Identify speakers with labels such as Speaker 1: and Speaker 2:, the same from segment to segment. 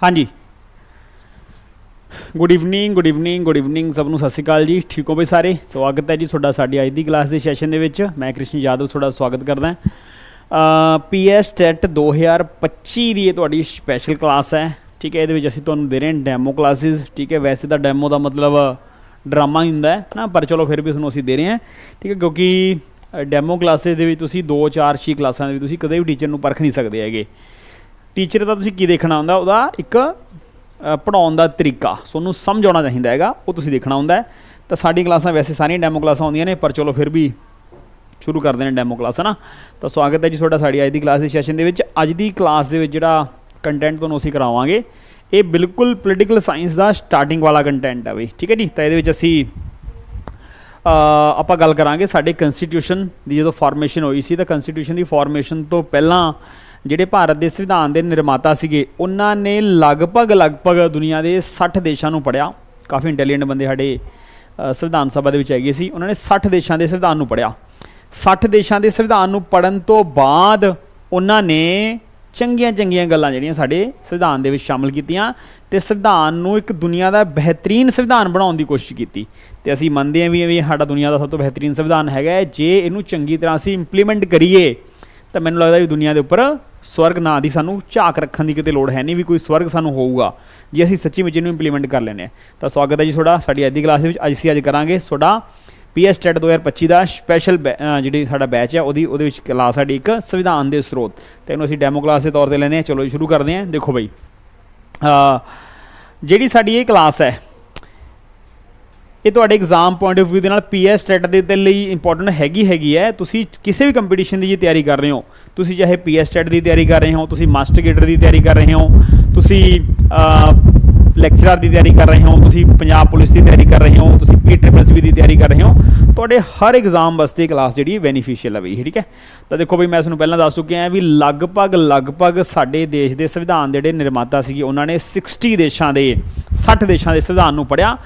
Speaker 1: ਹਾਂਜੀ। Good evening good evening good evening ਸਭ ਨੂੰ ਸਤਿ ਸ਼੍ਰੀ ਅਕਾਲ ਜੀ। ਠੀਕ ਹੋ ਬਈ ਸਾਰੇ? ਸਵਾਗਤ ਹੈ ਜੀ ਤੁਹਾਡਾ ਸਾਡੀ ਅੱਜ ਦੀ ਕਲਾਸ ਦੇ ਸੈਸ਼ਨ ਦੇ ਵਿੱਚ। ਮੈਂ ਕ੍ਰਿਸ਼ਨ ਯਾਦਵ ਤੁਹਾਡਾ ਸਵਾਗਤ ਕਰਦਾ ਹਾਂ। ਪੀਐਸ ਟੈਟ 2025 ਦੀ ਇਹ ਤੁਹਾਡੀ ਸਪੈਸ਼ਲ ਕਲਾਸ ਹੈ। ਠੀਕ ਹੈ, ਇਹਦੇ ਵਿੱਚ ਅਸੀਂ ਤੁਹਾਨੂੰ ਦੇ ਰਹੇ ਹਾਂ ਡੈਮੋ ਕਲਾਸਿਸ ਠੀਕ ਹੈ, ਵੈਸੇ ਤਾਂ ਡੈਮੋ ਦਾ ਮਤਲਬ ਡਰਾਮਾ ਹੀ ਹੁੰਦਾ ਹੈ ਨਾ, ਪਰ ਚਲੋ ਫਿਰ ਵੀ ਤੁਹਾਨੂੰ ਅਸੀਂ ਦੇ ਰਹੇ ਹਾਂ। ਠੀਕ ਹੈ, ਕਿਉਂਕਿ ਡੈਮੋ ਕਲਾਸਿਸ ਦੇ ਵਿੱਚ ਤੁਸੀਂ 2 4 6 ਕਲਾਸਾਂ ਦੇ ਵਿੱਚ ਤੁਸੀਂ ਕਦੇ ਵੀ ਟੀਚਰ ਨੂੰ ਪਰਖ ਨਹੀਂ ਸਕਦੇ ਹੈਗੇ। ਟੀਚਰ ਦਾ ਤੁਸੀਂ ਕੀ ਦੇਖਣਾ ਹੁੰਦਾ? ਉਹਦਾ ਇੱਕ ਅ, ਪੜ੍ਹਾਉਣ ਦਾ ਤਰੀਕਾ। ਤੁਹਾਨੂੰ ਸਮਝ ਆਉਣਾ ਚਾਹੀਦਾ ਹੈਗਾ। ਉਹ ਤੁਸੀਂ ਦੇਖਣਾ ਹੁੰਦਾ ਤਾਂ ਸਾਡੀ ਕਲਾਸਾਂ ਵੈਸੇ ਸਾਰੀਆਂ ਡੈਮੋ ਕਲਾਸਾਂ ਆਉਂਦੀਆਂ ਨੇ ਪਰ ਚਲੋ ਫਿਰ ਵੀ ਸ਼ੁਰੂ ਕਰਦੇ ਨੇ ਡੈਮੋ ਕਲਾਸ ਹੈ ਨਾ ਤਾਂ ਸਵਾਗਤ ਹੈ ਜੀ ਤੁਹਾਡਾ ਸਾਡੀ ਅੱਜ ਦੀ ਕਲਾਸ ਦੇ ਸੈਸ਼ਨ ਦੇ ਵਿੱਚ। ਅੱਜ ਦੀ ਕਲਾਸ ਦੇ ਵਿੱਚ ਜਿਹੜਾ ਕੰਟੈਂਟ ਤੁਹਾਨੂੰ ਅਸੀਂ ਕਰਾਵਾਂਗੇ ਇਹ ਬਿਲਕੁਲ ਪੋਲੀਟੀਕਲ ਸਾਇੰਸ ਦਾ ਸਟਾਰਟਿੰਗ ਵਾਲਾ ਕੰਟੈਂਟ ਹੈ ਬਈ। ਠੀਕ ਹੈ ਜੀ? ਤਾਂ ਇਹਦੇ ਵਿੱਚ ਅਸੀਂ ਆਪਾਂ ਗੱਲ ਕਰਾਂਗੇ। ਸਾਡੇ ਕਨਸਟੀਟਿਊਸ਼ਨ ਦੀ ਜਦੋਂ ਫਾਰਮੇਸ਼ਨ ਹੋਈ ਸੀ ਤਾਂ ਕਨਸਟੀਟਿਊਸ਼ਨ ਦੀ ਫਾਰਮੇਸ਼ਨ ਤੋਂ ਪਹਿਲਾਂ ਜਿਹੜੇ ਭਾਰਤ ਦੇ ਸੰਵਿਧਾਨ ਦੇ ਨਿਰਮਾਤਾ ਸੀਗੇ, ਉਹਨਾਂ ਨੇ ਲਗਭਗ ਲਗਭਗ ਦੁਨੀਆ ਦੇ 60 ਦੇਸ਼ਾਂ ਨੂੰ ਪੜਿਆ ਕਾਫੀ ਇੰਟੈਲੀਜੈਂਟ ਬੰਦੇ ਸਾਡੇ ਸੰਵਿਧਾਨ ਸਭਾ ਦੇ ਵਿੱਚ ਹੈਗੇ ਸੀ। ਉਹਨਾਂ ਨੇ 60 ਦੇਸ਼ਾਂ ਦੇ ਸੰਵਿਧਾਨ ਨੂੰ ਪੜਿਆ 60 ਦੇਸ਼ਾਂ ਦੇ ਸੰਵਿਧਾਨ ਨੂੰ ਪੜਨ ਤੋਂ ਬਾਅਦ ਉਹਨਾਂ ਨੇ ਚੰਗੀਆਂ ਚੰਗੀਆਂ ਗੱਲਾਂ ਜਿਹੜੀਆਂ ਸਾਡੇ ਸੰਵਿਧਾਨ ਦੇ ਵਿੱਚ ਸ਼ਾਮਲ ਕੀਤੀਆਂ ਤੇ ਸੰਵਿਧਾਨ ਨੂੰ ਇੱਕ ਦੁਨੀਆ ਦਾ ਬਿਹਤਰੀਨ ਸੰਵਿਧਾਨ ਬਣਾਉਣ ਦੀ ਕੋਸ਼ਿਸ਼ ਕੀਤੀ। ਤੇ ਅਸੀਂ ਮੰਨਦੇ ਹਾਂ ਵੀ ਇਹ ਵੀ ਸਾਡਾ ਦੁਨੀਆ ਦਾ ਸਭ ਤੋਂ ਬਿਹਤਰੀਨ ਸੰਵਿਧਾਨ ਹੈਗਾ ਹੈ। ਜੇ ਇਹਨੂੰ ਚੰਗੀ ਤਰ੍ਹਾਂ ਅਸੀਂ ਇੰਪਲੀਮੈਂਟ ਕਰੀਏ ਤਾਂ ਮੈਨੂੰ ਲੱਗਦਾ ਵੀ ਦੁਨੀਆ ਦੇ ਉੱਪਰ ਸਵਰਗ ਨਾਂ ਦੀ ਸਾਨੂੰ ਝਾਕ ਰੱਖਣ ਦੀ ਕਿਤੇ ਲੋੜ ਹੈ ਨਹੀਂ ਵੀ ਕੋਈ ਸਵਰਗ ਸਾਨੂੰ ਹੋਊਗਾ। ਜੇ ਅਸੀਂ ਸੱਚੀ ਵਿੱਚ ਇਹਨੂੰ ਇੰਪਲੀਮੈਂਟ ਕਰ ਲੈਂਦੇ ਹਾਂ। ਤਾਂ ਸਵਾਗਤ ਹੈ ਜੀ ਤੁਹਾਡਾ ਸਾਡੀ ਅੱਜ ਦੀ ਕਲਾਸ ਦੇ ਵਿੱਚ। ਅੱਜ ਅਸੀਂ ਅੱਜ ਕਰਾਂਗੇ ਤੁਹਾਡਾ ਪੀਐਸ ਟੈਟ 2025 ਦਾ ਸਪੈਸ਼ਲ ਜਿਹੜੀ ਸਾਡਾ ਬੈਚ ਹੈ, ਉਹਦੀ ਉਹਦੇ ਵਿੱਚ ਕਲਾਸ ਸਾਡੀ ਇੱਕ ਸੰਵਿਧਾਨ ਦੇ ਸਰੋਤ। ਤੇ ਇਹਨੂੰ ਅਸੀਂ ਡੈਮੋ ਕਲਾਸ ਦੇ ਤੌਰ ਤੇ ਲੈਨੇ ਹਾਂ। ਚਲੋ ਜੀ, ਸ਼ੁਰੂ ਕਰਦੇ ਹਾਂ। ਦੇਖੋ ਬਈ ਜਿਹੜੀ ਸਾਡੀ ਇਹ ਕਲਾਸ ਹੈ ਇਹ ਤੁਹਾਡੇ ਐਗਜ਼ਾਮ ਪੁਆਇੰਟ ਆਫ View ਦੇ ਨਾਲ ਪੀਐਸ ਟੈਟ ਦੇ ਦੇ ਲਈ ਇੰਪੋਰਟੈਂਟ ਹੈਗੀ ਹੈਗੀ ਹੈ। ਤੁਸੀਂ ਕਿਸੇ ਵੀ ਕੰਪੀਟੀਸ਼ਨ ਦੀ ਜੇ ਤਿਆਰੀ ਕਰ ਰਹੇ ਹੋ, ਤੁਸੀਂ ਚਾਹੇ ਪੀਐਸ ਟੈਟ ਦੀ ਤਿਆਰੀ ਕਰ ਰਹੇ ਹੋ, ਤੁਸੀਂ ਮਾਸਟਰ ਗੇਡਰ ਦੀ ਤਿਆਰੀ ਕਰ ਰਹੇ ਹੋ, ਤੁਸੀਂ ਲੈਕਚਰਰ ਦੀ ਤਿਆਰੀ ਕਰ ਰਹੇ ਹੋ, ਤੁਸੀਂ ਪੰਜਾਬ ਪੁਲਿਸ ਦੀ ਤਿਆਰੀ ਕਰ ਰਹੇ ਹੋ, ਤੁਸੀਂ ਪੀ ਟ੍ਰਿਪਲ ਵੀ ਦੀ ਤਿਆਰੀ ਕਰ ਰਹੇ ਹੋ, ਤੁਹਾਡੇ ਹਰ ਐਗਜ਼ਾਮ ਵਾਸਤੇ ਕਲਾਸ ਜਿਹੜੀ ਹੈ ਬੈਨੀਫੀਸ਼ੀਅਲ ਹੈ ਬਈ, ਠੀਕ ਹੈ? ਤਾਂ ਦੇਖੋ ਬਈ, ਮੈਂ ਤੁਹਾਨੂੰ ਪਹਿਲਾਂ ਦੱਸ ਚੁੱਕਿਆ ਹਾਂ ਵੀ ਲਗਭਗ ਲਗਭਗ ਸਾਡੇ ਦੇਸ਼ ਦੇ ਸੰਵਿਧਾਨ ਦੇ ਜਿਹੜੇ ਨਿਰਮਾਤਾ ਸੀਗੇ, ਉਹਨਾਂ ਨੇ 60 ਦੇਸ਼ਾਂ ਦੇ 60 ਦੇਸ਼ਾਂ ਦੇ ਸੰਵਿਧਾਨ ਨੂੰ ਪੜਿਆ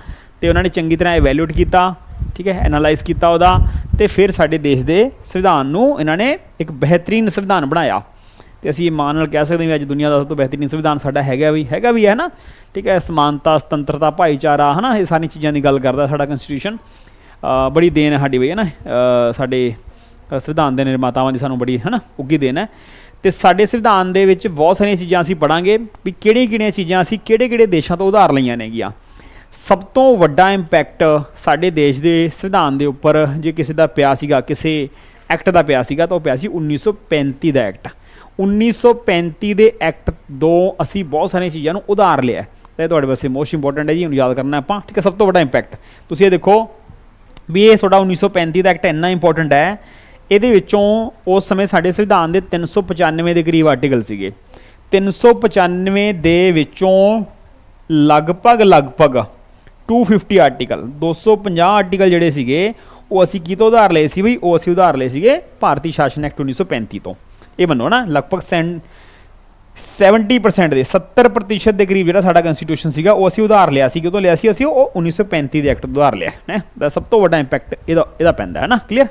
Speaker 1: ਤੇ ਉਹਨਾਂ ਨੇ ਚੰਗੀ ਤਰ੍ਹਾਂ ਇਵੈਲੂਏਟ ਕੀਤਾ, ਠੀਕ ਹੈ ਐਨਾਲਾਈਜ਼ ਕੀਤਾ ਉਹਦਾ, ਤੇ ਫਿਰ ਸਾਡੇ ਦੇਸ਼ ਦੇ ਸੰਵਿਧਾਨ ਨੂੰ ਇਹਨਾਂ ਨੇ ਇੱਕ ਬਿਹਤਰੀਨ ਸੰਵਿਧਾਨ ਬਣਾਇਆ। ਤੇ ਅਸੀਂ ਇਹ ਮਾਣ ਨਾਲ ਕਹਿ ਸਕਦੇ ਹਾਂ ਵੀ ਅੱਜ ਦੁਨੀਆ ਦਾ ਸਭ ਤੋਂ ਬਿਹਤਰੀਨ ਸੰਵਿਧਾਨ ਸਾਡਾ ਹੈਗਾ ਵੀ ਹੈਗਾ ਵੀ ਹੈ ਨਾ? ਠੀਕ ਹੈ, ਸਮਾਨਤਾ, ਸੁਤੰਤਰਤਾ, ਭਾਈਚਾਰਾ, ਹੈ ਨਾ? ਇਹ ਸਾਰੀਆਂ ਚੀਜ਼ਾਂ ਦੀ ਗੱਲ ਕਰਦਾ ਸਾਡਾ ਕਨਸਟੀਟਿਊਸ਼ਨ ਬੜੀ ਦੇਣ ਹੈ ਸਾਡੀ ਬਈ, ਹੈ ਨਾ? ਸਾਡੇ ਸੰਵਿਧਾਨ ਦੇ ਨਿਰਮਾਤਾਵਾਂ ਦੀ ਸਾਨੂੰ ਬੜੀ, ਹੈ ਨਾ ਉੱਗੀ ਦੇਣ ਹੈ। ਤੇ ਸਾਡੇ ਸੰਵਿਧਾਨ ਦੇ ਵਿੱਚ ਬਹੁਤ ਸਾਰੀਆਂ ਚੀਜ਼ਾਂ ਅਸੀਂ ਪੜਾਂਗੇ ਵੀ ਕਿਹੜੀਆਂ ਕਿਹੜੀਆਂ ਚੀਜ਼ਾਂ ਅਸੀਂ ਕਿਹੜੇ ਕਿਹੜੇ ਦੇਸ਼ਾਂ ਤੋਂ ਉਧਾਰ ਲਈਆਂ ਨੇਗੀਆਂ। ਸਭ ਤੋਂ ਵੱਡਾ ਇੰਪੈਕਟ ਸਾਡੇ ਦੇਸ਼ ਦੇ ਸੰਵਿਧਾਨ ਦੇ ਉੱਪਰ ਜੇ ਕਿਸੇ ਦਾ ਪਿਆ ਸੀਗਾ, ਕਿਸੇ ਐਕਟ ਦਾ ਪਿਆ ਸੀਗਾ, ਤਾਂ ਉਹ ਪਿਆ ਸੀ 1935 ਦਾ ਐਕਟ 1935 ਦੇ ਐਕਟ ਤੋਂ ਅਸੀਂ ਬਹੁਤ ਸਾਰੀਆਂ ਚੀਜ਼ਾਂ ਨੂੰ ਉਧਾਰ ਲਿਆ ਤਾਂ ਇਹ ਤੁਹਾਡੇ ਵਾਸਤੇ ਮੋਸਟ ਇੰਪੋਰਟੈਂਟ ਹੈ ਜੀ ਇਹਨੂੰ ਯਾਦ ਕਰਨਾ ਆਪਾਂ। ਠੀਕ ਹੈ, ਸਭ ਤੋਂ ਵੱਡਾ ਇੰਪੈਕਟ ਤੁਸੀਂ ਇਹ ਦੇਖੋ ਵੀ ਇਹ ਤੁਹਾਡਾ 1935 ਦਾ ਐਕਟ ਇੰਨਾ ਇੰਪੋਰਟੈਂਟ ਹੈ। ਇਹਦੇ ਵਿੱਚੋਂ ਉਸ ਸਮੇਂ ਸਾਡੇ ਸੰਵਿਧਾਨ ਦੇ 395 ਦੇ ਕਰੀਬ ਆਰਟੀਕਲ ਸੀਗੇ। 395 ਦੇ ਵਿੱਚੋਂ ਲਗਭਗ ਲਗਭਗ 250 ਆਰਟੀਕਲ 250 ਆਰਟੀਕਲ ਜਿਹੜੇ ਸੀਗੇ, ਉਹ ਅਸੀਂ ਕੀ ਤੋਂ ਉਧਾਰ ਲਏ ਸੀ ਬਈ? ਉਹ ਅਸੀਂ ਉਧਾਰ ਲਏ ਸੀਗੇ ਭਾਰਤੀ ਸ਼ਾਸਨ ਐਕਟ 1935 ਤੋਂ। ਇਹ ਮੰਨੋ ਨਾ, ਲਗਭਗ ਸੈਂ- 70% ਦੇ 70% ਦੇ ਕਰੀਬ ਜਿਹੜਾ ਸਾਡਾ ਕਨਸਟੀਟਿਊਸ਼ਨ ਸੀਗਾ, ਉਹ ਅਸੀਂ ਉਧਾਰ ਲਿਆ ਸੀ। ਕਿਦੋਂ ਲਿਆ ਸੀ? ਅਸੀਂ ਉਹ 1935 ਦੇ ਐਕਟ ਉਧਾਰ ਲਿਆ, ਹੈ? ਦਾ ਸਭ ਤੋਂ ਵੱਡਾ ਇੰਪੈਕਟ ਇਹਦਾ ਇਹਦਾ ਪੈਂਦਾ ਹੈ ਨਾ ਕਲੀਅਰ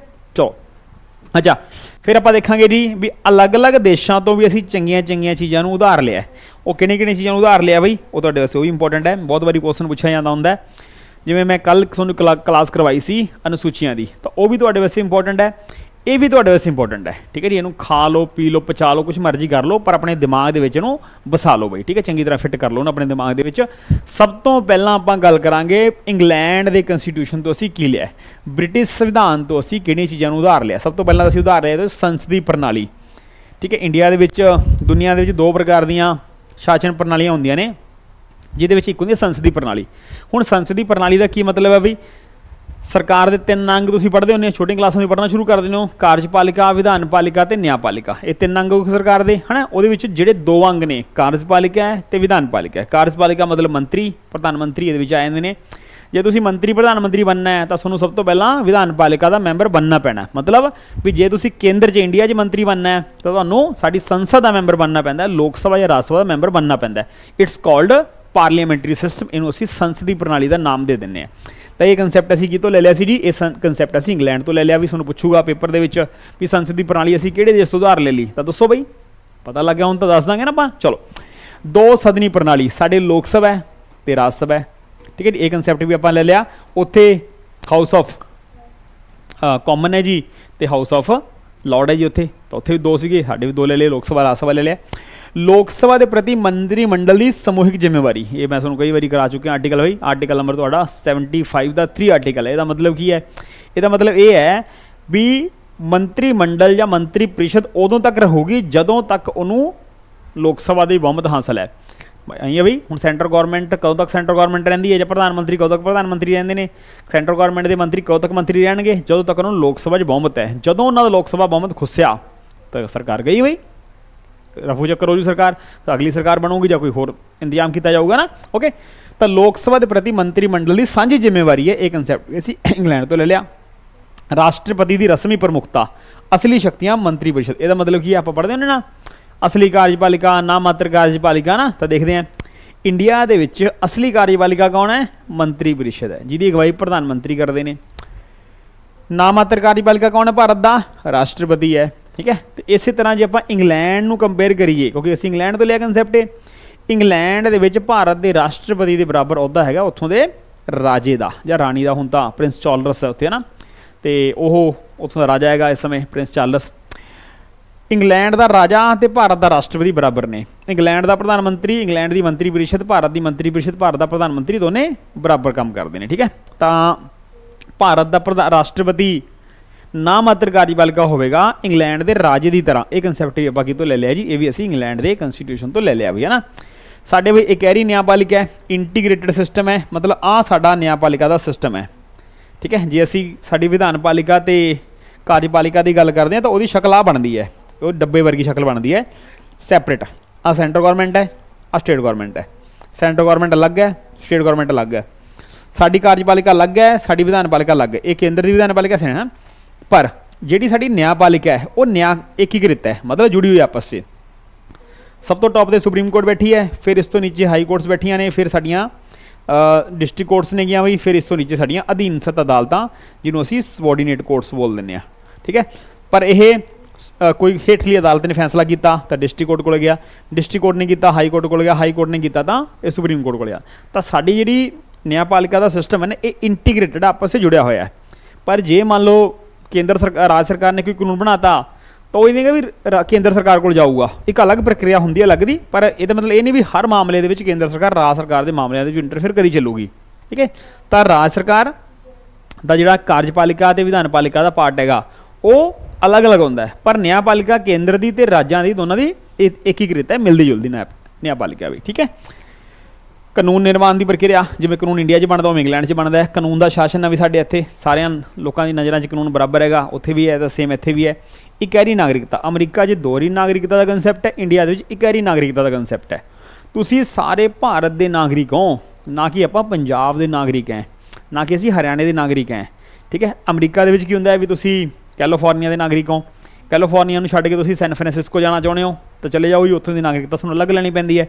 Speaker 1: ਅੱਛਾ, ਫਿਰ ਆਪਾਂ ਦੇਖਾਂਗੇ ਜੀ ਵੀ ਅਲੱਗ-ਅਲੱਗ ਦੇਸ਼ਾਂ ਤੋਂ ਵੀ ਅਸੀਂ ਚੰਗੀਆਂ ਚੰਗੀਆਂ ਚੀਜ਼ਾਂ ਨੂੰ ਉਧਾਰ ਲਿਆ ਉਹ ਕਿਹਨੇ ਕਿਹਨੇ ਚੀਜ਼ਾਂ ਨੂੰ ਉਧਾਰ ਲਿਆ ਬਈ? ਉਹ ਤੁਹਾਡੇ ਵਾਸਤੇ ਉਹ ਵੀ ਇੰਪੋਰਟੈਂਟ ਹੈ। ਬਹੁਤ ਵਾਰੀ ਕੁਐਸਚਨ ਪੁੱਛਿਆ ਜਾਂਦਾ ਹੁੰਦਾ ਜਿਵੇਂ ਮੈਂ ਕੱਲ ਤੁਹਾਨੂੰ ਕਲਾ- ਕਲਾਸ ਕਰਵਾਈ ਸੀ ਅਨੁਸੂਚੀਆਂ ਦੀ, ਤਾਂ ਉਹ ਵੀ ਤੁਹਾਡੇ ਵਾਸਤੇ ਇੰਪੋਰਟੈਂਟ ਹੈ। ਇਹ ਵੀ ਤੁਹਾਡੇ ਵਾਸਤੇ ਇੰਪੋਰਟੈਂਟ ਹੈ। ਠੀਕ ਹੈ ਜੀ? ਇਹਨੂੰ ਖਾ ਲਓ, ਪੀ ਲਓ, ਪਚਾ ਲਓ ਕੁਝ ਮਰਜ਼ੀ ਕਰ ਲਓ, ਪਰ ਆਪਣੇ ਦਿਮਾਗ ਦੇ ਵਿੱਚ ਇਹਨੂੰ ਵਸਾ ਲਓ ਬਈ। ਠੀਕ ਹੈ? ਚੰਗੀ ਤਰ੍ਹਾਂ ਫਿੱਟ ਕਰ ਲਓ ਨਾ ਆਪਣੇ ਦਿਮਾਗ ਦੇ ਵਿੱਚ। ਸਭ ਤੋਂ ਪਹਿਲਾਂ ਆਪਾਂ ਗੱਲ ਕਰਾਂਗੇ ਇੰਗਲੈਂਡ ਦੇ ਕਨਸਟੀਟਿਊਸ਼ਨ ਤੋਂ ਅਸੀਂ ਕੀ ਲਿਆ ਬ੍ਰਿਟਿਸ਼ ਸੰਵਿਧਾਨ ਤੋਂ ਅਸੀਂ ਕਿਹੜੀਆਂ ਚੀਜ਼ਾਂ ਨੂੰ ਉਧਾਰ ਲਿਆ? ਸਭ ਤੋਂ ਪਹਿਲਾਂ ਅਸੀਂ ਉਧਾਰ ਲਿਆ ਤੇ ਸੰਸਦੀ ਪ੍ਰਣਾਲੀ। ਠੀਕ ਹੈ? ਇੰਡੀਆ ਦੇ ਵਿੱਚ, ਦੁਨੀਆ ਦੇ ਵਿੱਚ ਦੋ ਪ੍ਰਕਾਰ ਦੀਆਂ ਸ਼ਾਸਨ ਪ੍ਰਣਾਲੀਆਂ ਹੁੰਦੀਆਂ ਨੇ, ਜਿਹਦੇ ਵਿੱਚ ਇੱਕ ਹੁੰਦੀ ਹੈ ਸੰਸਦੀ ਪ੍ਰਣਾਲੀ। ਹੁਣ ਸੰਸਦੀ ਪ੍ਰਣਾਲੀ ਦਾ ਕੀ ਮਤਲਬ ਹੈ ਬਈ? ਸਰਕਾਰ ਦੇ ਤਿੰਨ ਅੰਗ ਤੁਸੀਂ ਪੜ੍ਹਦੇ ਹੁੰਦੇ ਹੋ, ਛੋਟੀਆਂ ਕਲਾਸਾਂ ਤੋਂ ਪੜ੍ਹਨਾ ਸ਼ੁਰੂ ਕਰ ਦਿੰਦੇ ਹੋ, ਕਾਰਜਪਾਲਿਕਾ ਵਿਧਾਨਪਾਲਿਕਾ ਤੇ ਨਿਆਂਪਾਲਿਕਾ ਇਹ ਤਿੰਨ ਅੰਗ ਹੋ ਸਰਕਾਰ ਦੇ, ਹਨਾ? ਉਹਦੇ ਵਿੱਚ ਜਿਹੜੇ ਦੋ ਅੰਗ ਨੇ, ਕਾਰਜਪਾਲਿਕਾ ਹੈ ਤੇ ਵਿਧਾਨਪਾਲਿਕਾ ਹੈ। ਕਾਰਜਪਾਲਿਕਾ ਮਤਲਬ ਮੰਤਰੀ, ਪ੍ਰਧਾਨ ਮੰਤਰੀ ਇਹਦੇ ਵਿੱਚ ਆ ਜਾਂਦੇ ਨੇ। ਜੇ ਤੁਸੀਂ ਮੰਤਰੀ, ਪ੍ਰਧਾਨ ਮੰਤਰੀ ਬਣਨਾ ਹੈ, ਤਾਂ ਤੁਹਾਨੂੰ ਸਭ ਤੋਂ ਪਹਿਲਾਂ ਵਿਧਾਨ ਪਾਲਿਕਾ ਦਾ ਮੈਂਬਰ ਬਣਨਾ ਪੈਣਾ। ਮਤਲਬ ਵੀ ਜੇ ਤੁਸੀਂ ਕੇਂਦਰ 'ਚ ਇੰਡੀਆ 'ਚ ਮੰਤਰੀ ਬਣਨਾ ਹੈ, ਤਾਂ ਤੁਹਾਨੂੰ ਸਾਡੀ ਸੰਸਦ ਦਾ ਮੈਂਬਰ ਬਣਨਾ ਪੈਂਦਾ ਹੈ, ਲੋਕ ਸਭਾ ਜਾਂ ਰਾਜ ਸਭਾ ਦਾ ਮੈਂਬਰ ਬਣਨਾ ਪੈਂਦਾ ਹੈ। ਇਟਸ ਕਾਲਡ ਪਾਰਲੀਮੈਂਟਰੀ ਸਿਸਟਮ ਇਹਨੂੰ ਅਸੀਂ ਸੰਸਦੀ ਪ੍ਰਣਾਲੀ ਦਾ ਨਾਮ ਦੇ ਦਿੰਦੇ ਹਾਂ। ਤਾਂ ਇਹ ਕਨਸੈਪਟ ਅਸੀਂ ਕਿਤੋਂ ਲੈ ਲਿਆ ਸੀ ਜੀ? ਇਹ ਕਨਸੈਪਟ ਅਸੀਂ ਇੰਗਲੈਂਡ ਤੋਂ ਲੈ ਲਿਆ ਵੀ ਤੁਹਾਨੂੰ ਪੁੱਛੂਗਾ ਪੇਪਰ ਦੇ ਵਿੱਚ ਵੀ ਸੰਸਦੀ ਪ੍ਰਣਾਲੀ ਅਸੀਂ ਕਿਹੜੇ ਦੇਸ਼ ਤੋਂ ਉਧਾਰ ਲੈ ਲਈ। ਤਾਂ ਦੱਸੋ ਬਈ। ਪਤਾ ਲੱਗਿਆ ਹੁਣ ਤਾਂ ਦੱਸ ਦਾਂਗੇ ਨਾ ਆਪਾਂ। ਚਲੋ। ਦੋ ਸਦਨੀ ਪ੍ਰਣਾਲੀ। ਸਾਡੇ ਲੋਕ ਸਭਾ ਹੈ ਤੇ ਰਾਜ ਸਭਾ ਹੈ। ਠੀਕ ਹੈ ਜੀ? ਇਹ ਕਨਸੈਪਟ ਵੀ ਆਪਾਂ ਲੈ ਲਿਆ। ਉੱਥੇ ਹਾਊਸ ਆਫ ਕਾਮਨ ਹੈ ਜੀ। ਤੇ ਹਾਊਸ ਆਫ ਲਾਰਡ ਹੈ ਜੀ ਉੱਥੇ। ਤਾਂ ਉੱਥੇ ਵੀ ਦੋ ਸੀਗੇ। ਸਾਡੇ ਵੀ ਦੋ ਲੈ ਲਏ। ਲੋਕ ਸਭਾ, ਰਾਜ ਸਭਾ ਲੈ ਲਿਆ। ਲੋਕ ਸਭਾ ਦੇ ਪ੍ਰਤੀ ਮੰਤਰੀ ਮੰਡਲ ਦੀ ਸਮੂਹਿਕ ਜ਼ਿੰਮੇਵਾਰੀ। ਇਹ ਮੈਂ ਤੁਹਾਨੂੰ ਕਈ ਵਾਰੀ ਕਰਾ ਚੁੱਕਿਆ ਆਰਟੀਕਲ ਬਈ। ਆਰਟੀਕਲ ਨੰਬਰ ਤੁਹਾਡਾ 75 ਦਾ 3 ਆਰਟੀਕਲ ਹੈ। ਇਹਦਾ ਮਤਲਬ ਕੀ ਹੈ? ਇਹਦਾ ਮਤਲਬ ਇਹ ਹੈ ਵੀ ਮੰਤਰੀ ਮੰਡਲ ਜਾਂ ਮੰਤਰੀ ਪ੍ਰੀਸ਼ਦ ਉਦੋਂ ਤੱਕ ਰਹੂਗੀ ਜਦੋਂ ਤੱਕ ਉਹਨੂੰ ਲੋਕ ਸਭਾ ਦੀ ਬਹੁਮਤ ਹਾਸਲ ਹੈ। ਆਈ ਹੈ ਬਈ, ਹੁਣ ਸੈਂਟਰ ਗਵਰਨਮੈਂਟ ਕਦੋਂ ਤੱਕ ਸੈਂਟਰ ਗਵਰਨਮੈਂਟ ਰਹਿੰਦੀ ਹੈ ਜਾਂ ਪ੍ਰਧਾਨ ਮੰਤਰੀ ਕਦੋਂ ਤੱਕ ਪ੍ਰਧਾਨ ਮੰਤਰੀ ਰਹਿੰਦੇ ਨੇ? ਸੈਂਟਰ ਗਵਰਨਮੈਂਟ ਦੇ ਮੰਤਰੀ ਕਦੋਂ ਤੱਕ ਮੰਤਰੀ ਰਹਿਣਗੇ? ਜਦੋਂ ਤੱਕ ਉਹਨਾਂ ਨੂੰ ਲੋਕ ਸਭਾ 'ਚ ਬਹੁਮਤ ਹੈ। ਜਦੋਂ ਉਹਨਾਂ ਦਾ ਲੋਕ ਸਭਾ ਬਹੁਮਤ ਖੁੱਸਿਆ, ਤਾਂ ਸਰਕਾਰ ਗਈ ਬਈ। ਰਫੂ ਚੱਕਰ ਹੋ ਜੂ ਸਰਕਾਰ ਤਾਂ ਅਗਲੀ ਸਰਕਾਰ ਬਣੂਗੀ ਜਾਂ ਕੋਈ ਹੋਰ ਇੰਤਜ਼ਾਮ ਕੀਤਾ ਜਾਊਗਾ ਨਾ ਓਕੇ ਤਾਂ ਲੋਕ ਸਭਾ ਦੇ ਪ੍ਰਤੀ ਮੰਤਰੀ ਮੰਡਲ ਦੀ ਸਾਂਝੀ ਜ਼ਿੰਮੇਵਾਰੀ ਹੈ ਇਹ ਕਨਸੈਪਟ ਅਸੀਂ ਇੰਗਲੈਂਡ ਤੋਂ ਲੈ ਲਿਆ ਰਾਸ਼ਟਰਪਤੀ ਦੀ ਰਸਮੀ ਪ੍ਰਮੁਖਤਾ ਅਸਲੀ ਸ਼ਕਤੀਆਂ ਮੰਤਰੀ ਪਰਿਸ਼ਦ ਇਹਦਾ ਮਤਲਬ ਕੀ ਆਪਾਂ ਪੜ੍ਹਦੇ ਹੁੰਦੇ ਨਾ ਅਸਲੀ ਕਾਰਜਪਾਲਿਕਾ ਨਾ ਮਾਤਰ ਕਾਰਜਪਾਲਿਕਾ ਨਾ ਤਾਂ ਦੇਖਦੇ ਹਾਂ ਇੰਡੀਆ ਦੇ ਵਿੱਚ ਅਸਲੀ ਕਾਰਜਪਾਲਿਕਾ ਕੌਣ ਹੈ ਮੰਤਰੀ ਪਰਿਸ਼ਦ ਹੈ ਜਿਹਦੀ ਅਗਵਾਈ ਪ੍ਰਧਾਨ ਮੰਤਰੀ ਕਰਦੇ ਨੇ ਨਾ ਮਾਤਰ ਕਾਰਜਪਾਲਿਕਾ ਕੌਣ ਹੈ ਭਾਰਤ ਦਾ ਰਾਸ਼ਟਰਪਤੀ ਹੈ ਠੀਕ ਹੈ? ਤੇ ਇਸੇ ਤਰ੍ਹਾਂ ਜੇ ਆਪਾਂ ਇੰਗਲੈਂਡ ਨੂੰ ਕੰਪੇਅਰ ਕਰੀਏ, ਕਿਉਂਕਿ ਅਸੀਂ ਇੰਗਲੈਂਡ ਤੋਂ ਲਿਆ ਕਨਸੈਪਟ ਹੈ ਇੰਗਲੈਂਡ ਦੇ ਵਿੱਚ ਭਾਰਤ ਦੇ ਰਾਸ਼ਟਰਪਤੀ ਦੇ ਬਰਾਬਰ ਅਹੁਦਾ ਹੈਗਾ ਉੱਥੋਂ ਦੇ ਰਾਜੇ ਦਾ, ਜਾਂ ਰਾਣੀ ਦਾ ਹੁਣ ਤਾਂ ਪ੍ਰਿੰਸ ਚਾਰਲਸ ਹੈ ਉੱਥੇ ਹੈ ਨਾ ਤੇ ਉਹ ਉੱਥੋਂ ਦਾ ਰਾਜਾ ਹੈਗਾ ਇਸ ਸਮੇਂ, ਪ੍ਰਿੰਸ ਚਾਰਲਸ। ਇੰਗਲੈਂਡ ਦਾ ਰਾਜਾ ਤੇ ਭਾਰਤ ਦਾ ਰਾਸ਼ਟਰਪਤੀ ਬਰਾਬਰ ਨੇ। ਇੰਗਲੈਂਡ ਦਾ ਪ੍ਰਧਾਨ ਮੰਤਰੀ, ਇੰਗਲੈਂਡ ਦੀ ਮੰਤਰੀ ਪਰਿਸ਼ਦ, ਭਾਰਤ ਦੀ ਮੰਤਰੀ ਪਰਿਸ਼ਦ, ਭਾਰਤ ਦਾ ਪ੍ਰਧਾਨ ਮੰਤਰੀ ਦੋਨੇ ਬਰਾਬਰ ਕੰਮ ਕਰਦੇ ਨੇ, ਠੀਕ ਹੈ? ਤਾਂ ਭਾਰਤ ਦਾ ਰਾਸ਼ਟਰਪਤੀ ਨਾ ਮਾਤਰ ਕਾਰਜਪਾਲਿਕਾ ਹੋਵੇਗਾ, ਇੰਗਲੈਂਡ ਦੇ ਰਾਜੇ ਦੀ ਤਰ੍ਹਾਂ। ਇਹ ਕਨਸੈਪਟ ਵੀ ਆਪਾਂ ਕਿਤੋਂ ਲੈ ਲਿਆ ਜੀ? ਇਹ ਵੀ ਅਸੀਂ ਇੰਗਲੈਂਡ ਦੇ ਕਨਸਟੀਟਿਊਸ਼ਨ ਤੋਂ ਲੈ ਲਿਆ ਵੀ, ਹੈ ਨਾ? ਸਾਡੇ ਵੀ ਇੱਕ ਐਰੀ ਨਿਆਂਪਾਲਿਕਾ ਹੈ ਇੰਟੀਗ੍ਰੇਟਡ ਸਿਸਟਮ ਹੈ, ਮਤਲਬ ਆ ਸਾਡਾ ਨਿਆਂਪਾਲਿਕਾ ਦਾ ਸਿਸਟਮ ਹੈ। ਠੀਕ ਹੈ? ਜੇ ਅਸੀਂ ਸਾਡੀ ਵਿਧਾਨ ਪਾਲਿਕਾ ਤੇ ਕਾਰਜਪਾਲਿਕਾ ਦੀ ਗੱਲ ਕਰਦੇ ਹਾਂ, ਤਾਂ ਉਹਦੀ ਸ਼ਕਲ ਆ ਬਣਦੀ ਹੈ। ਉਹ ਡੱਬੇ ਵਰਗੀ ਸ਼ਕਲ ਬਣਦੀ ਹੈ। ਸੈਪਰੇਟ ਆ ਸੈਂਟਰ ਗਵਰਨਮੈਂਟ ਹੈ ਆ ਸਟੇਟ ਗਵਰਨਮੈਂਟ ਹੈ। ਸੈਂਟਰ ਗਵਰਨਮੈਂਟ ਅਲੱਗ ਹੈ ਸਟੇਟ ਗਵਰਨਮੈਂਟ ਅਲੱਗ ਹੈ। ਸਾਡੀ ਕਾਰਜਪਾਲਿਕਾ ਅਲੱਗ ਹੈ, ਸਾਡੀ ਵਿਧਾਨ ਪਾਲਿਕਾ ਅਲੱਗ ਹੈ। ਇਹ ਕੇਂਦਰ ਦੀ ਵਿਧਾਨ ਪਾਲਿਕਾ ਸੈਨ ਹੈ ਪਰ ਜਿਹੜੀ ਸਾਡੀ ਨਿਆਂਪਾਲਿਕਾ ਹੈ, ਉਹ ਨਿਆਂ ਏਕੀਕ੍ਰਿਤ ਹੈ, ਮਤਲਬ ਜੁੜੀ ਹੋਈ ਹੈ ਆਪਸ 'ਚ। ਸਭ ਤੋਂ ਟੌਪ ਤੇ ਸੁਪਰੀਮ ਕੋਰਟ ਬੈਠੀ ਹੈ, ਫਿਰ ਇਸ ਤੋਂ ਨੀਚੇ ਹਾਈ ਕੋਰਟਸ ਬੈਠੀਆਂ ਨੇ, ਫਿਰ ਸਾਡੀਆਂ ਡਿਸਟ੍ਰਿਕਟ ਕੋਰਟਸ ਨੇ ਗਿਆ ਬਈ ਫਿਰ ਇਸ ਤੋਂ ਨੀਚੇ ਸਾਡੀਆਂ ਅਧੀਨਸਥ ਅਦਾਲਤਾਂ, ਜਿਹਨੂੰ ਅਸੀਂ ਸਬੋਰਡੀਨੇਟ ਕੋਰਟਸ ਬੋਲ ਦਿੰਦੇ ਆ ਠੀਕ ਹੈ? ਪਰ ਇਹ ਕੋਈ ਹੇਠਲੀ ਅਦਾਲਤ ਨੇ ਫੈਸਲਾ ਕੀਤਾ, ਤਾਂ ਡਿਸਟ੍ਰਿਕਟ ਕੋਰਟ ਕੋਲ ਗਿਆ। ਡਿਸਟ੍ਰਿਕਟ ਕੋਰਟ ਨੇ ਕੀਤਾ ਹਾਈ ਕੋਰਟ ਕੋਲ ਗਿਆ। ਹਾਈ ਕੋਰਟ ਨੇ ਕੀਤਾ, ਤਾਂ ਇਹ ਸੁਪਰੀਮ ਕੋਰਟ ਕੋਲ ਗਿਆ। ਤਾਂ ਸਾਡੀ ਜਿਹੜੀ ਨਿਆਂਪਾਲਿਕਾ ਦਾ ਸਿਸਟਮ ਹੈ ਨਾ, ਇਹ ਇੰਟੀਗ੍ਰੇਟਡ ਆਪਸ ਵਿੱਚ ਜੁੜਿਆ ਹੋਇਆ ਹੈ। ਪਰ ਜੇ ਮੰਨ ਲਓ ਕੇਂਦਰ ਸਰਕਾਰ ਰਾਜ ਸਰਕਾਰ ਨੇ ਕੋਈ ਕਾਨੂੰਨ ਬਣਾਤਾ, ਤਾਂ ਉਹ ਇਹ ਨਹੀਂਗਾ ਵੀ ਰਾ- ਕੇਂਦਰ ਸਰਕਾਰ ਕੋਲ ਜਾਊਗਾ। ਇੱਕ ਅਲੱਗ ਪ੍ਰਕਿਰਿਆ ਹੁੰਦੀ ਹੈ ਅਲੱਗ ਦੀ, ਪਰ ਇਹਦਾ ਮਤਲਬ ਇਹ ਨਹੀਂ ਵੀ ਹਰ ਮਾਮਲੇ ਦੇ ਵਿੱਚ ਕੇਂਦਰ ਸਰਕਾਰ, ਰਾਜ ਸਰਕਾਰ ਦੇ ਮਾਮਲਿਆਂ ਦੇ ਵਿੱਚ ਇੰਟਰਫੇਅਰ ਕਰੀ ਚੱਲੂਗੀ। ਠੀਕ ਹੈ? ਤਾਂ ਰਾਜ ਸਰਕਾਰ ਦਾ ਜਿਹੜਾ ਕਾਰਜਪਾਲਿਕਾ ਤੇ ਵਿਧਾਨਪਾਲਿਕਾ ਦਾ ਪਾਰਟ ਹੈਗਾ, ਉਹ ਅਲੱਗ-ਅਲੱਗ ਹੁੰਦਾ ਹੈ। ਪਰ ਨਿਆਂਪਾਲਿਕਾ ਕੇਂਦਰ ਦੀ ਤੇ ਰਾਜਾਂ ਦੀ ਦੋਨਾਂ ਦੀ ਏਕੀਕ੍ਰਿਤ ਹੈ ਮਿਲਦੀ ਜੁਲਦੀ ਨਿਆਂ, ਨਿਆਂਪਾਲਿਕਾ ਵੀ। ਠੀਕ ਹੈ? ਕਾਨੂੰਨ ਨਿਰਮਾਣ ਦੀ ਪ੍ਰਕਿਰਿਆ, ਜਿਵੇਂ ਕਾਨੂੰਨ ਇੰਡੀਆ 'ਚ ਬਣਦਾ ਉਵੇਂ ਇੰਗਲੈਂਡ 'ਚ ਬਣਦਾ ਹੈ। ਕਾਨੂੰਨ ਦਾ ਸ਼ਾਸਨ ਵੀ ਸਾਡੇ ਇੱਥੇ ਸਾਰਿਆਂ ਲੋਕਾਂ ਦੀ ਨਜ਼ਰਾਂ 'ਚ ਕਾਨੂੰਨ ਬਰਾਬਰ ਹੈਗਾ, ਉੱਥੇ ਵੀ ਹੈ ਤਾਂ ਸੇਮ ਇੱਥੇ ਵੀ ਹੈ। ਇਕਹਿਰੀ ਨਾਗਰਿਕਤਾ, ਅਮਰੀਕਾ 'ਚ ਦੋਹਰੀ ਨਾਗਰਿਕਤਾ ਦਾ ਕਨਸੈਪਟ ਹੈ, ਇੰਡੀਆ ਦੇ ਵਿੱਚ ਇਕਹਿਰੀ ਨਾਗਰਿਕਤਾ ਦਾ ਕਨਸੈਪਟ ਹੈ। ਤੁਸੀਂ ਸਾਰੇ ਭਾਰਤ ਦੇ ਨਾਗਰਿਕ ਹੋ, ਨਾ ਕਿ ਆਪਾਂ ਪੰਜਾਬ ਦੇ ਨਾਗਰਿਕ ਹੈ, ਨਾ ਕਿ ਅਸੀਂ ਹਰਿਆਣੇ ਦੇ ਨਾਗਰਿਕ ਹੈ, ਠੀਕ ਹੈ? ਅਮਰੀਕਾ ਦੇ ਵਿੱਚ ਕੀ ਹੁੰਦਾ ਹੈ ਵੀ ਤੁਸੀਂ ਕੈਲੀਫੋਰਨੀਆ ਦੇ ਨਾਗਰਿਕ ਹੋ ਕੈਲੀਫੋਰਨੀਆ ਨੂੰ ਛੱਡ ਕੇ ਤੁਸੀਂ ਸੈਨ ਫਰਾਂਸਿਸਕੋ ਜਾਣਾ ਚਾਹੁੰਦੇ ਹੋ, ਤਾਂ ਚਲੇ ਜਾਓ ਜੀ, ਉੱਥੋਂ ਦੀ ਨਾਗਰਿਕਤਾ ਤੁਹਾਨੂੰ ਅਲੱਗ ਲੈਣੀ ਪੈਂਦੀ ਹੈ।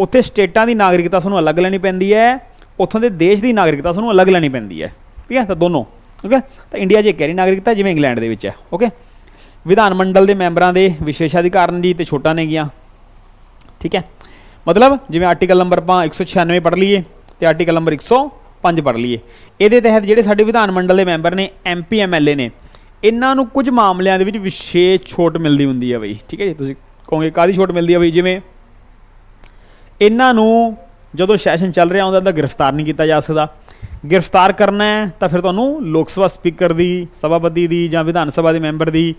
Speaker 1: ਉੱਥੇ ਸਟੇਟਾਂ ਦੀ ਨਾਗਰਿਕਤਾ ਤੁਹਾਨੂੰ ਅਲੱਗ ਲੈਣੀ ਪੈਂਦੀ ਹੈ, ਉੱਥੋਂ ਦੇ ਦੇਸ਼ ਦੀ ਨਾਗਰਿਕਤਾ ਤੁਹਾਨੂੰ ਅਲੱਗ ਲੈਣੀ ਪੈਂਦੀ ਹੈ। ਠੀਕ ਹੈ, ਤਾਂ ਦੋਨੋਂ ਓਕੇ ਤਾਂ ਇੰਡੀਆ 'ਚ ਇੱਕ ਕਹਿਰੀ ਨਾਗਰਿਕਤਾ ਜਿਵੇਂ ਇੰਗਲੈਂਡ ਦੇ ਵਿੱਚ ਹੈ, ਓਕੇ? ਵਿਧਾਨ ਮੰਡਲ ਦੇ ਮੈਂਬਰਾਂ ਦੇ ਵਿਸ਼ੇਸ਼ਾਧਿਕਾਰ ਨੇ ਜੀ ਤੇ ਛੋਟਾਂ ਨੇ ਗਿਆ, ਠੀਕ ਹੈ? ਮਤਲਬ ਜਿਵੇਂ ਆਰਟੀਕਲ ਨੰਬਰ ਆਪਾਂ 196 ਪੜ੍ਹ ਲਈਏ ਤੇ ਆਰਟੀਕਲ ਨੰਬਰ 105 ਪੜ੍ਹ ਲਈਏ। ਇਹਦੇ ਤਹਿਤ ਜਿਹੜੇ ਸਾਡੇ ਵਿਧਾਨ ਮੰਡਲ ਦੇ ਮੈਂਬਰ ਨੇ ਐਮਪੀ ਐਮਐਲਏ ਨੇ ਇਹਨਾਂ ਨੂੰ ਕੁਝ ਮਾਮਲਿਆਂ ਦੇ ਵਿੱਚ ਵਿਸ਼ੇਸ਼ ਛੋਟ ਮਿਲਦੀ ਹੁੰਦੀ ਹੈ ਬਈ, ਠੀਕ ਹੈ ਜੀ? ਤੁਸੀਂ ਕਹੋਗੇ ਕਾਦੀ ਛੋਟ ਮਿਲਦੀ ਹੈ ਬਈ? ਜਿਵੇਂ ਇਹਨਾਂ ਨੂੰ ਜਦੋਂ ਸੈਸ਼ਨ ਚੱਲ ਰਿਹਾ ਹੁੰਦਾ ਤਾਂ ਗ੍ਰਿਫਤਾਰ ਨਹੀਂ ਕੀਤਾ ਜਾ ਸਕਦਾ। ਗ੍ਰਿਫਤਾਰ ਕਰਨਾ ਹੈ ਤਾਂ ਫਿਰ ਤੁਹਾਨੂੰ ਲੋਕ ਸਭਾ ਸਪੀਕਰ ਦੀ, ਸਭਾਪਤੀ ਦੀ ਜਾਂ ਵਿਧਾਨ ਸਭਾ ਦੇ ਮੈਂਬਰ ਦੀ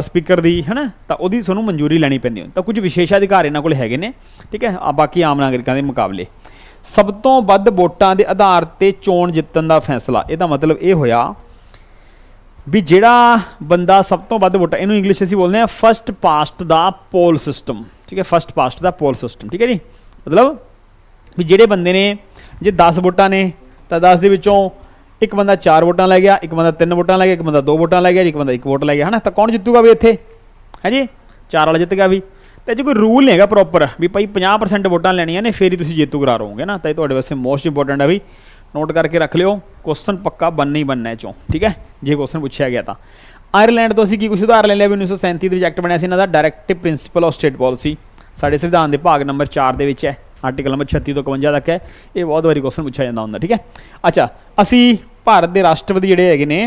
Speaker 1: ਸਪੀਕਰ ਦੀ, ਹੈਨਾ? ਤਾਂ ਉਹਦੀ ਤੁਹਾਨੂੰ ਮਨਜ਼ੂਰੀ ਲੈਣੀ ਪੈਂਦੀ ਹੈ ਤਾਂ ਕੁਝ ਵਿਸ਼ੇਸ਼ਾਧਿਕਾਰ ਇਹਨਾਂ ਕੋਲ ਹੈਗੇ ਨੇ, ਠੀਕ ਹੈ? ਆ ਬਾਕੀ ਆਮ ਨਾਗਰਿਕਾਂ ਦੇ ਮੁਕਾਬਲੇ। ਸਭ ਤੋਂ ਵੱਧ ਵੋਟਾਂ ਦੇ ਆਧਾਰ ਤੇ ਚੋਣ ਜਿੱਤਣ ਦਾ ਫੈਸਲਾ। ਇਹਦਾ ਮਤਲਬ ਇਹ ਹੋਇਆ ਵੀ ਜਿਹੜਾ ਬੰਦਾ ਸਭ ਤੋਂ ਵੱਧ ਵੋਟਾਂ, ਇਹਨੂੰ ਇੰਗਲਿਸ਼ ਅਸੀਂ ਬੋਲਦੇ ਆ first past the poll system ਠੀਕ ਹੈ first past the poll system ਠੀਕ ਹੈ ਜੀ? ਮਤਲਬ ਵੀ ਜਿਹੜੇ ਬੰਦੇ ਨੇ, ਜੇ 10 ਵੋਟਾਂ ਨੇ, ਤਾਂ 10 ਦੇ ਵਿੱਚੋਂ ਇੱਕ ਬੰਦਾ 4 ਵੋਟਾਂ ਲੈ ਗਿਆ, ਇੱਕ ਬੰਦਾ 3 ਵੋਟਾਂ ਲੈ ਗਿਆ, ਇੱਕ ਬੰਦਾ 2 ਵੋਟਾਂ ਲੈ ਗਿਆ, ਇੱਕ ਬੰਦਾ 1 ਵੋਟ ਲੈ ਗਿਆ, ਹਨਾ? ਤਾਂ ਕੌਣ ਜਿੱਤੂਗਾ ਵੀ ਇੱਥੇ? ਹੈ ਜੀ? 4 ਵਾਲਾ ਜਿੱਤ ਗਿਆ ਵੀ। ਤੇ ਜੇ ਕੋਈ ਰੂਲ ਨਹੀਂ ਹੈਗਾ ਪ੍ਰੋਪਰ ਵੀ ਭਾਈ 50% ਵੋਟਾਂ ਲੈਣੀਆਂ ਨੇ, ਫੇਰ ਹੀ ਤੁਸੀਂ ਜੇਤੂ ਕਰਾ ਰਹੋਗੇ ਨਾ। ਤਾਂ ਇਹ ਤੁਹਾਡੇ ਵਾਸਤੇ ਮੋਸਟ ਇੰਪੋਰਟੈਂਟ ਆ ਵੀ ਨੋਟ ਕਰਕੇ ਰੱਖ ਲਿਓ ਕੁਐਸਚਨ ਪੱਕਾ ਬੰਨਾ ਹੀ ਬੰਨਾ ਚੋਂ, ਠੀਕ ਹੈ? ਜੇ ਕੁਐਸਚਨ ਪੁੱਛਿਆ ਗਿਆ ਤਾਂ। ਆਇਰਲੈਂਡ ਤੋਂ ਅਸੀਂ ਕੀ ਕੁਝ ਉਧਾਰ ਲੈ ਲਿਆ ਵੀ 1937 ਦੇ ਵਿੱਚ ਐਕਟ ਬਣਿਆ ਸੀ, ਇਹਨਾਂ ਦਾ directive principle of state policy ਸਾਡੇ ਸੰਵਿਧਾਨ ਦੇ ਭਾਗ ਨੰਬਰ 4 ਦੇ ਵਿੱਚ ਹੈ ਆਰਟੀਕਲ ਨੰਬਰ 36 ਤੋਂ 51 ਤੱਕ ਹੈ। ਇਹ ਬਹੁਤ ਵਾਰੀ ਕੁਐਸਚਨ ਪੁੱਛਿਆ ਜਾਂਦਾ ਹੁੰਦਾ, ਠੀਕ ਹੈ? ਅੱਛਾ, ਅਸੀਂ ਭਾਰਤ ਦੇ ਰਾਸ਼ਟਰਪਤੀ ਜਿਹੜੇ ਹੈਗੇ ਨੇ,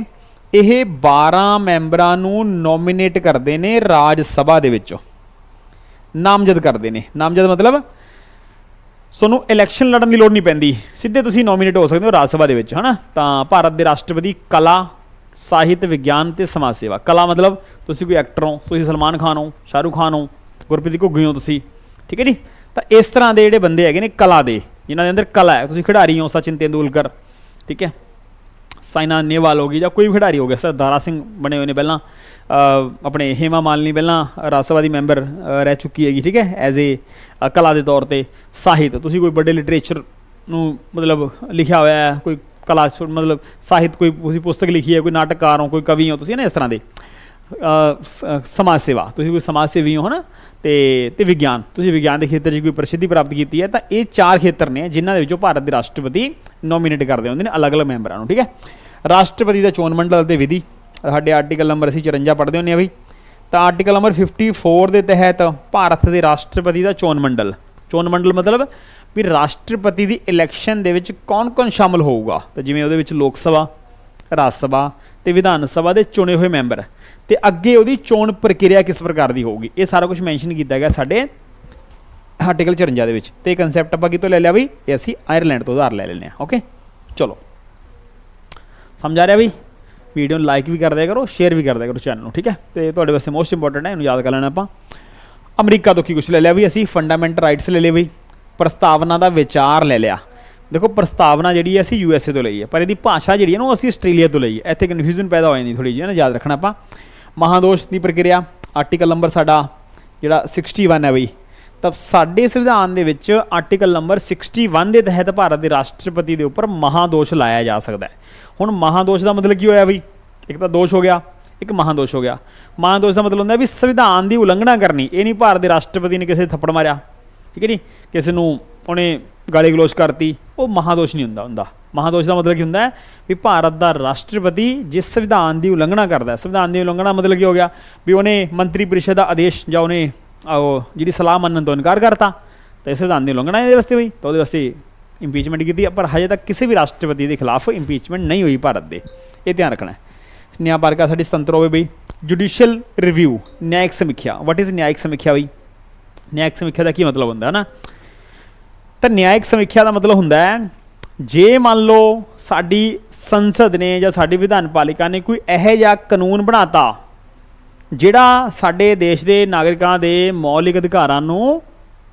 Speaker 1: ਇਹ 12 ਮੈਂਬਰਾਂ ਨੂੰ ਨੋਮੀਨੇਟ ਕਰਦੇ ਨੇ ਰਾਜ ਸਭਾ ਦੇ ਵਿੱਚੋਂ। ਨਾਮਜ਼ਦ ਕਰਦੇ ਨੇ। ਨਾਮਜ਼ਦ ਮਤਲਬ ਸੋਨੂੰ ਇਲੈਕਸ਼ਨ ਲੜਨ ਦੀ ਲੋੜ ਨਹੀਂ ਪੈਂਦੀ। ਸਿੱਧੇ ਤੁਸੀਂ ਨੋਮੀਨੇਟ ਹੋ ਸਕਦੇ ਹੋ ਰਾਜ ਸਭਾ ਦੇ ਵਿੱਚ, ਹਨਾ? ਤਾਂ ਭਾਰਤ ਦੇ ਰਾਸ਼ਟਰਪਤੀ ਕਲਾ, ਸਾਹਿਤ, ਵਿਗਿਆਨ ਤੇ ਸਮਾਜ ਸੇਵਾ। ਕਲਾ ਮਤਲਬ ਤੁਸੀਂ ਕੋਈ ਐਕਟਰ ਹੋ, ਤੁਸੀਂ ਸਲਮਾਨ ਖਾਨ ਹੋ, ਸ਼ਾਹਰੁਖ ਖਾਨ ਹੋ, ਗੁਰਪ੍ਰੀਤ ਘੁੱਗੀ ਹੋ ਤੁਸੀਂ, ਠੀਕ ਹੈ ਜੀ? ਤਾਂ ਇਸ ਤਰ੍ਹਾਂ ਦੇ ਜਿਹੜੇ ਬੰਦੇ ਹੈਗੇ ਨੇ ਕਲਾ ਦੇ, ਜਿਨ੍ਹਾਂ ਦੇ ਅੰਦਰ ਕਲਾ ਹੈ। ਤੁਸੀਂ ਖਿਡਾਰੀ ਹੋ, ਸਚਿਨ ਤੇਂਦੁਲਕਰ, ਠੀਕ ਹੈ? ਸਾਇਨਾ ਨੇਵਾਲ ਹੋ ਗਈ ਜਾਂ ਕੋਈ ਵੀ ਖਿਡਾਰੀ ਹੋ ਗਿਆ ਸਰ ਦਾਰਾ ਸਿੰਘ ਬਣੇ ਹੋਏ ਨੇ ਪਹਿਲਾਂ। ਆਪਣੇ ਹੇਮਾ ਮਾਲਨੀ ਪਹਿਲਾਂ ਰਾਜ ਸਭਾ ਦੀ ਮੈਂਬਰ ਰਹਿ ਚੁੱਕੀ ਹੈਗੀ, ਠੀਕ ਹੈ ਐਜ਼ ਏ ਕਲਾ ਦੇ ਤੌਰ ਤੇ ਸਾਹਿਤ। ਤੁਸੀਂ ਕੋਈ ਵੱਡੇ ਲਿਟਰੇਚਰ ਨੂੰ ਮਤਲਬ ਲਿਖਿਆ ਹੋਇਆ ਹੈ, ਕੋਈ ਕਲਾ ਮਤਲਬ ਸਾਹਿਤ ਕੋਈ ਤੁਸੀਂ ਪੁਸਤਕ ਲਿਖੀ ਹੈ, ਕੋਈ ਨਾਟਕਕਾਰ ਹੋ ਕੋਈ ਕਵੀ ਹੋ ਤੁਸੀਂ ਨਾ ਇਸ ਤਰ੍ਹਾਂ ਦੇ? ਸਮਾਜ ਸੇਵਾ, ਤੁਸੀਂ ਕੋਈ ਸਮਾਜ ਸੇਵੀ ਹੋ ਨਾ ਤੇ ਤੇ ਵਿਗਿਆਨ, ਤੁਸੀਂ ਵਿਗਿਆਨ ਦੇ ਖੇਤਰ 'ਚ ਕੋਈ ਪ੍ਰਸਿੱਧੀ ਪ੍ਰਾਪਤ ਕੀਤੀ ਹੈ, ਤਾਂ ਇਹ ਚਾਰ ਖੇਤਰ ਨੇ ਜਿਨ੍ਹਾਂ ਦੇ ਵਿੱਚੋਂ ਭਾਰਤ ਦੇ ਰਾਸ਼ਟਰਪਤੀ ਨੋਮੀਨੇਟ ਕਰਦੇ ਹੁੰਦੇ ਨੇ ਅਲੱਗ-ਅਲੱਗ ਮੈਂਬਰਾਂ ਨੂੰ, ਠੀਕ ਹੈ? ਰਾਸ਼ਟਰਪਤੀ ਦਾ ਚੋਣ ਮੰਡਲ ਅਤੇ ਵਿਧੀ ਸਾਡੇ ਆਰਟੀਕਲ ਨੰਬਰ ਅਸੀਂ 54 ਪੜ੍ਹਦੇ ਹੁੰਦੇ ਆ ਬਈ। ਤਾਂ ਆਰਟੀਕਲ ਨੰਬਰ 54 ਦੇ ਤਹਿਤ ਭਾਰਤ ਦੇ ਰਾਸ਼ਟਰਪਤੀ ਦਾ ਚੋਣ ਮੰਡਲ। ਚੋਣ ਮੰਡਲ ਮਤਲਬ ਵੀ ਰਾਸ਼ਟਰਪਤੀ ਦੀ ਇਲੈਕਸ਼ਨ ਦੇ ਵਿੱਚ ਕੌਣ-ਕੌਣ ਸ਼ਾਮਲ ਹੋਊਗਾ? ਤਾਂ ਜਿਵੇਂ ਉਹਦੇ ਵਿੱਚ ਲੋਕ ਸਭਾ, ਰਾਜ ਸਭਾ ਤੇ ਵਿਧਾਨ ਸਭਾ ਦੇ ਚੁਣੇ ਹੋਏ ਮੈਂਬਰ। ਤੇ ਅੱਗੇ ਉਹਦੀ ਚੋਣ ਪ੍ਰਕਿਰਿਆ ਕਿਸ ਪ੍ਰਕਾਰ ਦੀ ਹੋਊਗੀ? ਇਹ ਸਾਰਾ ਕੁਝ ਮੈਂਸ਼ਨ ਕੀਤਾ ਗਿਆ ਸਾਡੇ ਆਰਟੀਕਲ 54 ਦੇ ਵਿੱਚ। ਤੇ ਇਹ ਕਨਸੈਪਟ ਆਪਾਂ ਕਿਤੋਂ ਲੈ ਲਿਆ ਬਈ? ਇਹ ਅਸੀਂ ਆਇਰਲੈਂਡ ਤੋਂ ਉਧਾਰ ਲੈ ਲੈਨੇ ਆ ਓਕੇ ਚਲੋ। ਸਮਝ ਆ ਰਿਹਾ ਬਈ? ਵੀਡੀਓ ਨੂੰ ਲਾਈਕ ਵੀ ਕਰ ਦਿਆ ਕਰੋ ਸ਼ੇਅਰ ਵੀ ਕਰ ਦਿਆ ਕਰੋ ਚੈਨਲ ਨੂੰ, ਠੀਕ ਹੈ? ਤੇ ਤੁਹਾਡੇ ਵਾਸਤੇ ਮੋਸਟ ਇੰਪੋਰਟੈਂਟ ਹੈ, ਇਹਨੂੰ ਯਾਦ ਕਰ ਲੈਣਾ ਆਪਾਂ। ਅਮਰੀਕਾ ਤੋਂ ਕੀ ਕੁਝ ਲੈ ਲਿਆ ਵੀ ਅਸੀਂ? ਫੰਡਾਮੈਂਟਲ ਰਾਈਟਸ ਲੈ ਲਏ ਬਈ। ਪ੍ਰਸਤਾਵਨਾ ਦਾ ਵਿਚਾਰ ਲੈ ਲਿਆ। ਦੇਖੋ, ਪ੍ਰਸਤਾਵਨਾ ਜਿਹੜੀ ਹੈ ਅਸੀਂ ਯੂ ਐਸ ਏ ਤੋਂ ਲਈ ਹੈ, ਪਰ ਇਹਦੀ ਭਾਸ਼ਾ ਜਿਹੜੀ ਹੈ ਨਾ, ਉਹ ਅਸੀਂ ਆਸਟ੍ਰੇਲੀਆ ਤੋਂ ਲਈ ਹੈ। ਇੱਥੇ ਕਨਫਿਊਜ਼ਨ ਪੈਦਾ ਹੋ ਜਾਂਦੀ ਥੋੜੀ ਜਿਹੀ ਨਾ ਯਾਦ ਰੱਖਣਾ ਆਪਾਂ। ਮਹਾਦੋਸ਼ ਦੀ ਪ੍ਰਕਿਰਿਆ ਆਰਟੀਕਲ ਨੰਬਰ ਸਾਡਾ ਜਿਹੜਾ 61 ਹੈ ਬਈ। ਤਾਂ ਸਾਡੇ ਸੰਵਿਧਾਨ ਦੇ ਵਿੱਚ ਆਰਟੀਕਲ ਨੰਬਰ 61 ਦੇ ਤਹਿਤ ਭਾਰਤ ਦੇ ਰਾਸ਼ਟਰਪਤੀ ਦੇ ਉੱਪਰ ਮਹਾਦੋਸ਼ ਲਾਇਆ ਜਾ ਸਕਦਾ ਹੈ। ਹੁਣ ਮਹਾਦੋਸ਼ ਦਾ ਮਤਲਬ ਕੀ ਹੋਇਆ ਬਈ? ਇੱਕ ਤਾਂ ਦੋਸ਼ ਹੋ ਗਿਆ, ਇੱਕ ਮਹਾਦੋਸ਼ ਹੋ ਗਿਆ। ਮਹਾਦੋਸ਼ ਦਾ ਮਤਲਬ ਹੁੰਦਾ ਵੀ ਸੰਵਿਧਾਨ ਦੀ ਉਲੰਘਣਾ ਕਰਨੀ, ਇਹ ਨਹੀਂ ਭਾਰਤ ਦੇ ਰਾਸ਼ਟਰਪਤੀ ਨੇ ਕਿਸੇ ਥੱਪੜ ਮਾਰਿਆ, ਠੀਕ ਹੈ ਜੀ? ਕਿਸੇ ਨੂੰ ਉਹਨੇ ਗਾਲੀ ਗਲੋਚ ਕਰਤੀ, ਉਹ ਮਹਾਦੋਸ਼ ਨਹੀਂ ਹੁੰਦਾ ਹੁੰਦਾ। ਮਹਾਦੋਸ਼ ਦਾ ਮਤਲਬ ਕੀ ਹੁੰਦਾ ਹੈ ਵੀ ਭਾਰਤ ਦਾ ਰਾਸ਼ਟਰਪਤੀ ਜਿਸ ਸੰਵਿਧਾਨ ਦੀ ਉਲੰਘਣਾ ਕਰਦਾ ਹੈ, ਸੰਵਿਧਾਨ ਦੀ ਉਲੰਘਣਾ ਮਤਲਬ ਕੀ ਹੋ ਗਿਆ? ਵੀ ਉਹਨੇ ਮੰਤਰੀ ਪਰਿਸ਼ਦ ਦਾ ਆਦੇਸ਼ ਜਾਂ ਉਹਨੇ ਉਹ ਜਿਹੜੀ ਸਲਾਹ ਮੰਨਣ ਤੋਂ ਇਨਕਾਰ ਕਰਤਾ, ਤਾਂ ਇਹ ਸੰਵਿਧਾਨ ਦੀ ਉਲੰਘਣਾ ਇਹਦੇ ਵਾਸਤੇ ਹੋਈ ਤਾਂ ਉਹਦੇ ਵਾਸਤੇ ਇੰਪੀਚਮੈਂਟ ਕੀਤੀ ਪਰ ਹਜੇ ਤੱਕ ਕਿਸੇ ਵੀ ਰਾਸ਼ਟਰਪਤੀ ਦੇ ਖਿਲਾਫ ਇੰਪੀਚਮੈਂਟ ਨਹੀਂ ਹੋਈ ਭਾਰਤ ਦੇ। ਇਹ ਧਿਆਨ ਰੱਖਣਾ ਨਿਆਂ ਪਾਲਿਕਾ ਸਾਡੀ ਸੁਤੰਤਰ ਹੋਵੇ ਬਈ। ਜੁਡੀਸ਼ੀਅਲ ਰਿਵਿਊ ਨਿਆਇਕ ਸਮੀਖਿਆ। ਵਾਟ ਇਜ਼ ਨਿਆਇਕ ਸਮੀਖਿਆ ਬਈ? ਨਿਆਇਕ ਸਮੀਖਿਆ ਦਾ ਕੀ ਮਤਲਬ ਹੁੰਦਾ ਹੈ ਨਾ ਤਾਂ ਨਿਆਇਕ ਸਮੀਖਿਆ ਦਾ ਮਤਲਬ ਹੁੰਦਾ ਹੈ, ਜੇ ਮੰਨ ਲਓ ਸਾਡੀ ਸੰਸਦ ਨੇ ਜਾਂ ਸਾਡੀ ਵਿਧਾਨ ਪਾਲਿਕਾ ਨੇ ਕੋਈ ਇਹੋ ਜਿਹਾ ਕਾਨੂੰਨ ਬਣਾਤਾ, ਜਿਹੜਾ ਸਾਡੇ ਦੇਸ਼ ਦੇ ਨਾਗਰਿਕਾਂ ਦੇ ਮੌਲਿਕ ਅਧਿਕਾਰਾਂ ਨੂੰ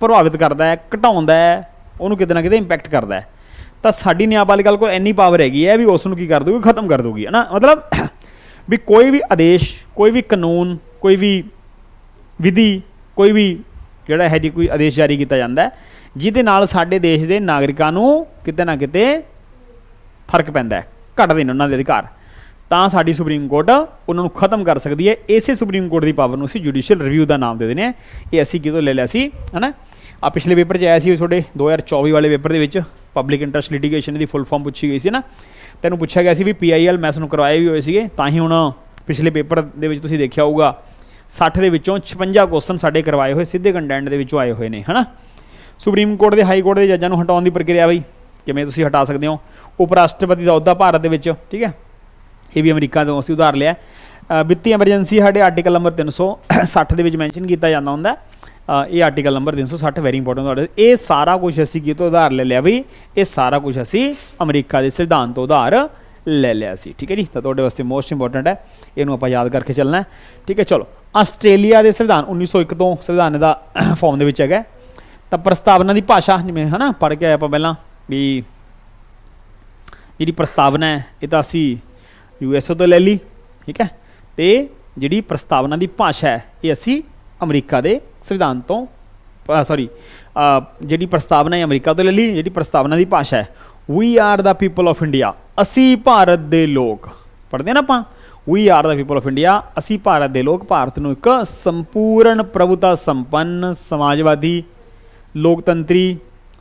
Speaker 1: ਪ੍ਰਭਾਵਿਤ ਕਰਦਾ ਹੈ, ਘਟਾਉਂਦਾ ਹੈ ਉਹਨੂੰ ਕਿਤੇ ਨਾ ਕਿਤੇ ਇੰਪੈਕਟ ਕਰਦਾ ਹੈ। ਤਾਂ ਸਾਡੀ ਨਿਆਂਪਾਲਿਕਾ ਕੋਲ ਇੰਨੀ ਪਾਵਰ ਹੈਗੀ ਹੈ ਵੀ ਉਸ ਨੂੰ ਕੀ ਕਰ ਦੂਗੀ ਖਤਮ ਕਰ ਦੂਗੀ ਹੈ ਨਾ ਮਤਲਬ ਵੀ ਕੋਈ ਵੀ ਆਦੇਸ਼, ਕੋਈ ਵੀ ਕਾਨੂੰਨ, ਕੋਈ ਵੀ ਵਿਧੀ, ਕੋਈ ਵੀ ਜਿਹੜਾ ਹੈ ਜੀ ਕੋਈ ਆਦੇਸ਼ ਜਾਰੀ ਕੀਤਾ ਜਾਂਦਾ ਹੈ, ਜਿਹਦੇ ਨਾਲ ਸਾਡੇ ਦੇਸ਼ ਦੇ ਨਾਗਰਿਕਾਂ ਨੂੰ ਕਿਤੇ ਨਾ ਕਿਤੇ ਫ਼ਰਕ ਪੈਂਦਾ ਹੈ। ਘਟਦੇ ਨੇ ਉਹਨਾਂ ਦੇ ਅਧਿਕਾਰ। ਤਾਂ ਸਾਡੀ ਸੁਪਰੀਮ ਕੋਰਟ ਉਹਨਾਂ ਨੂੰ ਖਤਮ ਕਰ ਸਕਦੀ ਹੈ। ਇਸੇ ਸੁਪਰੀਮ ਕੋਰਟ ਦੀ ਪਾਵਰ ਨੂੰ ਅਸੀਂ ਜੁਡੀਸ਼ੀਅਲ ਰਿਵਿਊ ਦਾ ਨਾਮ ਦੇ ਦਿੰਦੇ ਹਾਂ। ਇਹ ਅਸੀਂ ਕਿਤੋਂ ਲੈ ਲਿਆ ਸੀ? ਹਨਾ? ਆ ਪਿਛਲੇ ਪੇਪਰ 'ਚ ਆਇਆ ਸੀ ਤੁਹਾਡੇ 2024 ਵਾਲੇ ਪੇਪਰ ਦੇ ਵਿੱਚ ਪਬਲਿਕ ਇੰਟਰਸਟ ਲਿਟੀਗੇਸ਼ਨ ਦੀ ਫੁੱਲ ਫਾਰਮ ਪੁੱਛੀ ਗਈ ਸੀ ਨਾ। ਤੈਨੂੰ ਪੁੱਛਿਆ ਗਿਆ ਸੀ ਵੀ ਪੀਆਈਐਲ ਮੈਂ ਤੁਹਾਨੂੰ ਕਰਵਾਏ ਵੀ ਹੋਏ ਸੀਗੇ, ਤਾਂ ਹੀ ਹੁਣ ਪਿਛਲੇ ਪੇਪਰ ਦੇ ਵਿੱਚ ਤੁਸੀਂ ਦੇਖਿਆ ਹੋਊਗਾ 60 ਦੇ ਵਿੱਚੋਂ 56 ਕੁਐਸਚਨ ਸਾਡੇ ਕਰਵਾਏ ਹੋਏ, ਸਿੱਧੇ ਕੰਟੈਂਟ ਦੇ ਵਿੱਚੋਂ ਆਏ ਹੋਏ ਨੇ, ਹਨਾ? ਸੁਪਰੀਮ ਕੋਰਟ ਦੇ ਹਾਈ ਕੋਰਟ ਦੇ ਜੱਜਾਂ ਨੂੰ ਹਟਾਉਣ ਦੀ ਪ੍ਰਕਿਰਿਆ ਬਈ, ਕਿਵੇਂ ਤੁਸੀਂ ਹਟਾ ਸਕਦੇ ਹੋ? ਉਪ ਰਾਸ਼ਟਰਪਤੀ ਦਾ ਅਹੁਦਾ ਭਾਰਤ ਦੇ ਵਿੱਚ, ਠੀਕ ਹੈ? ਇਹ ਵੀ ਅਮਰੀਕਾ ਤੋਂ ਅਸੀਂ ਉਧਾਰ ਲਿਆ। ਵਿੱਤੀ ਐਮਰਜੈਂਸੀ ਸਾਡੇ ਆਰਟੀਕਲ ਨੰਬਰ 360 ਦੇ ਵਿੱਚ ਮੈਂਸ਼ਨ ਕੀਤਾ ਜਾਂਦਾ ਹੁੰਦਾ। ਹੈ। ਇਹ ਆਰਟੀਕਲ ਨੰਬਰ 360 ਵੈਰੀ ਇੰਪੋਰਟੈਂਟ ਤੁਹਾਡੇ ਇਹ ਸਾਰਾ ਕੁਝ ਅਸੀਂ ਕਿਤੋਂ ਉਧਾਰ ਲੈ ਲਿਆ ਵੀ? ਇਹ ਸਾਰਾ ਕੁਝ ਅਸੀਂ ਅਮਰੀਕਾ ਦੇ ਸੰਵਿਧਾਨ ਤੋਂ ਉਧਾਰ ਲੈ ਲਿਆ ਸੀ। ਠੀਕ ਹੈ ਜੀ? ਤਾਂ ਤੁਹਾਡੇ ਵਾਸਤੇ ਮੋਸਟ ਇੰਪੋਰਟੈਂਟ ਹੈ। ਇਹਨੂੰ ਆਪਾਂ ਯਾਦ ਕਰਕੇ ਚੱਲਣਾ ਠੀਕ ਹੈ, ਚਲੋ। ਆਸਟ੍ਰੇਲੀਆ ਦੇ ਸੰਵਿਧਾਨ 1901 ਤੋਂ ਸੰਵਿਧਾਨ ਦਾ ਫਾਰਮ ਦੇ ਵਿੱਚ ਹੈਗਾ ਤਾਂ ਪ੍ਰਸਤਾਵਨਾ ਦੀ ਭਾਸ਼ਾ, ਜਿਵੇਂ ਹਨਾ, ਪੜ੍ਹ ਕੇ ਆਏ ਆਪਾਂ ਪਹਿਲਾਂ ਵੀ ਜਿਹੜੀ ਪ੍ਰਸਤਾਵਨਾ ਹੈ, ਇਹ ਤਾਂ ਅਸੀਂ ਯੂਐਸਓ ਤੋਂ ਲੈ ਲਈ। ਠੀਕ ਹੈ? ਤੇ ਜਿਹੜੀ ਪ੍ਰਸਤਾਵਨਾ ਦੀ ਭਾਸ਼ਾ ਹੈ, ਇਹ ਅਸੀਂ ਅਮਰੀਕਾ ਦੇ ਸੰਵਿਧਾਨ ਤੋਂ ਸੌਰੀ ਜਿਹੜੀ ਪ੍ਰਸਤਾਵਨਾ ਹੈ ਅਮਰੀਕਾ ਤੋਂ ਲੈ ਲਈ, ਜਿਹੜੀ ਪ੍ਰਸਤਾਵਨਾ ਦੀ ਭਾਸ਼ਾ ਹੈ we are the people of India ਅਸੀਂ ਭਾਰਤ ਦੇ ਲੋਕ। ਪੜ੍ਹਦੇ ਨਾ ਆਪਾਂ we are the people of India ਅਸੀਂ ਭਾਰਤ ਦੇ ਲੋਕ। ਭਾਰਤ ਨੂੰ ਇੱਕ ਸੰਪੂਰਨ ਪ੍ਰਭੂਤਾ, ਸੰਪੰਨ, ਸਮਾਜਵਾਦੀ, ਲੋਕਤੰਤਰੀ,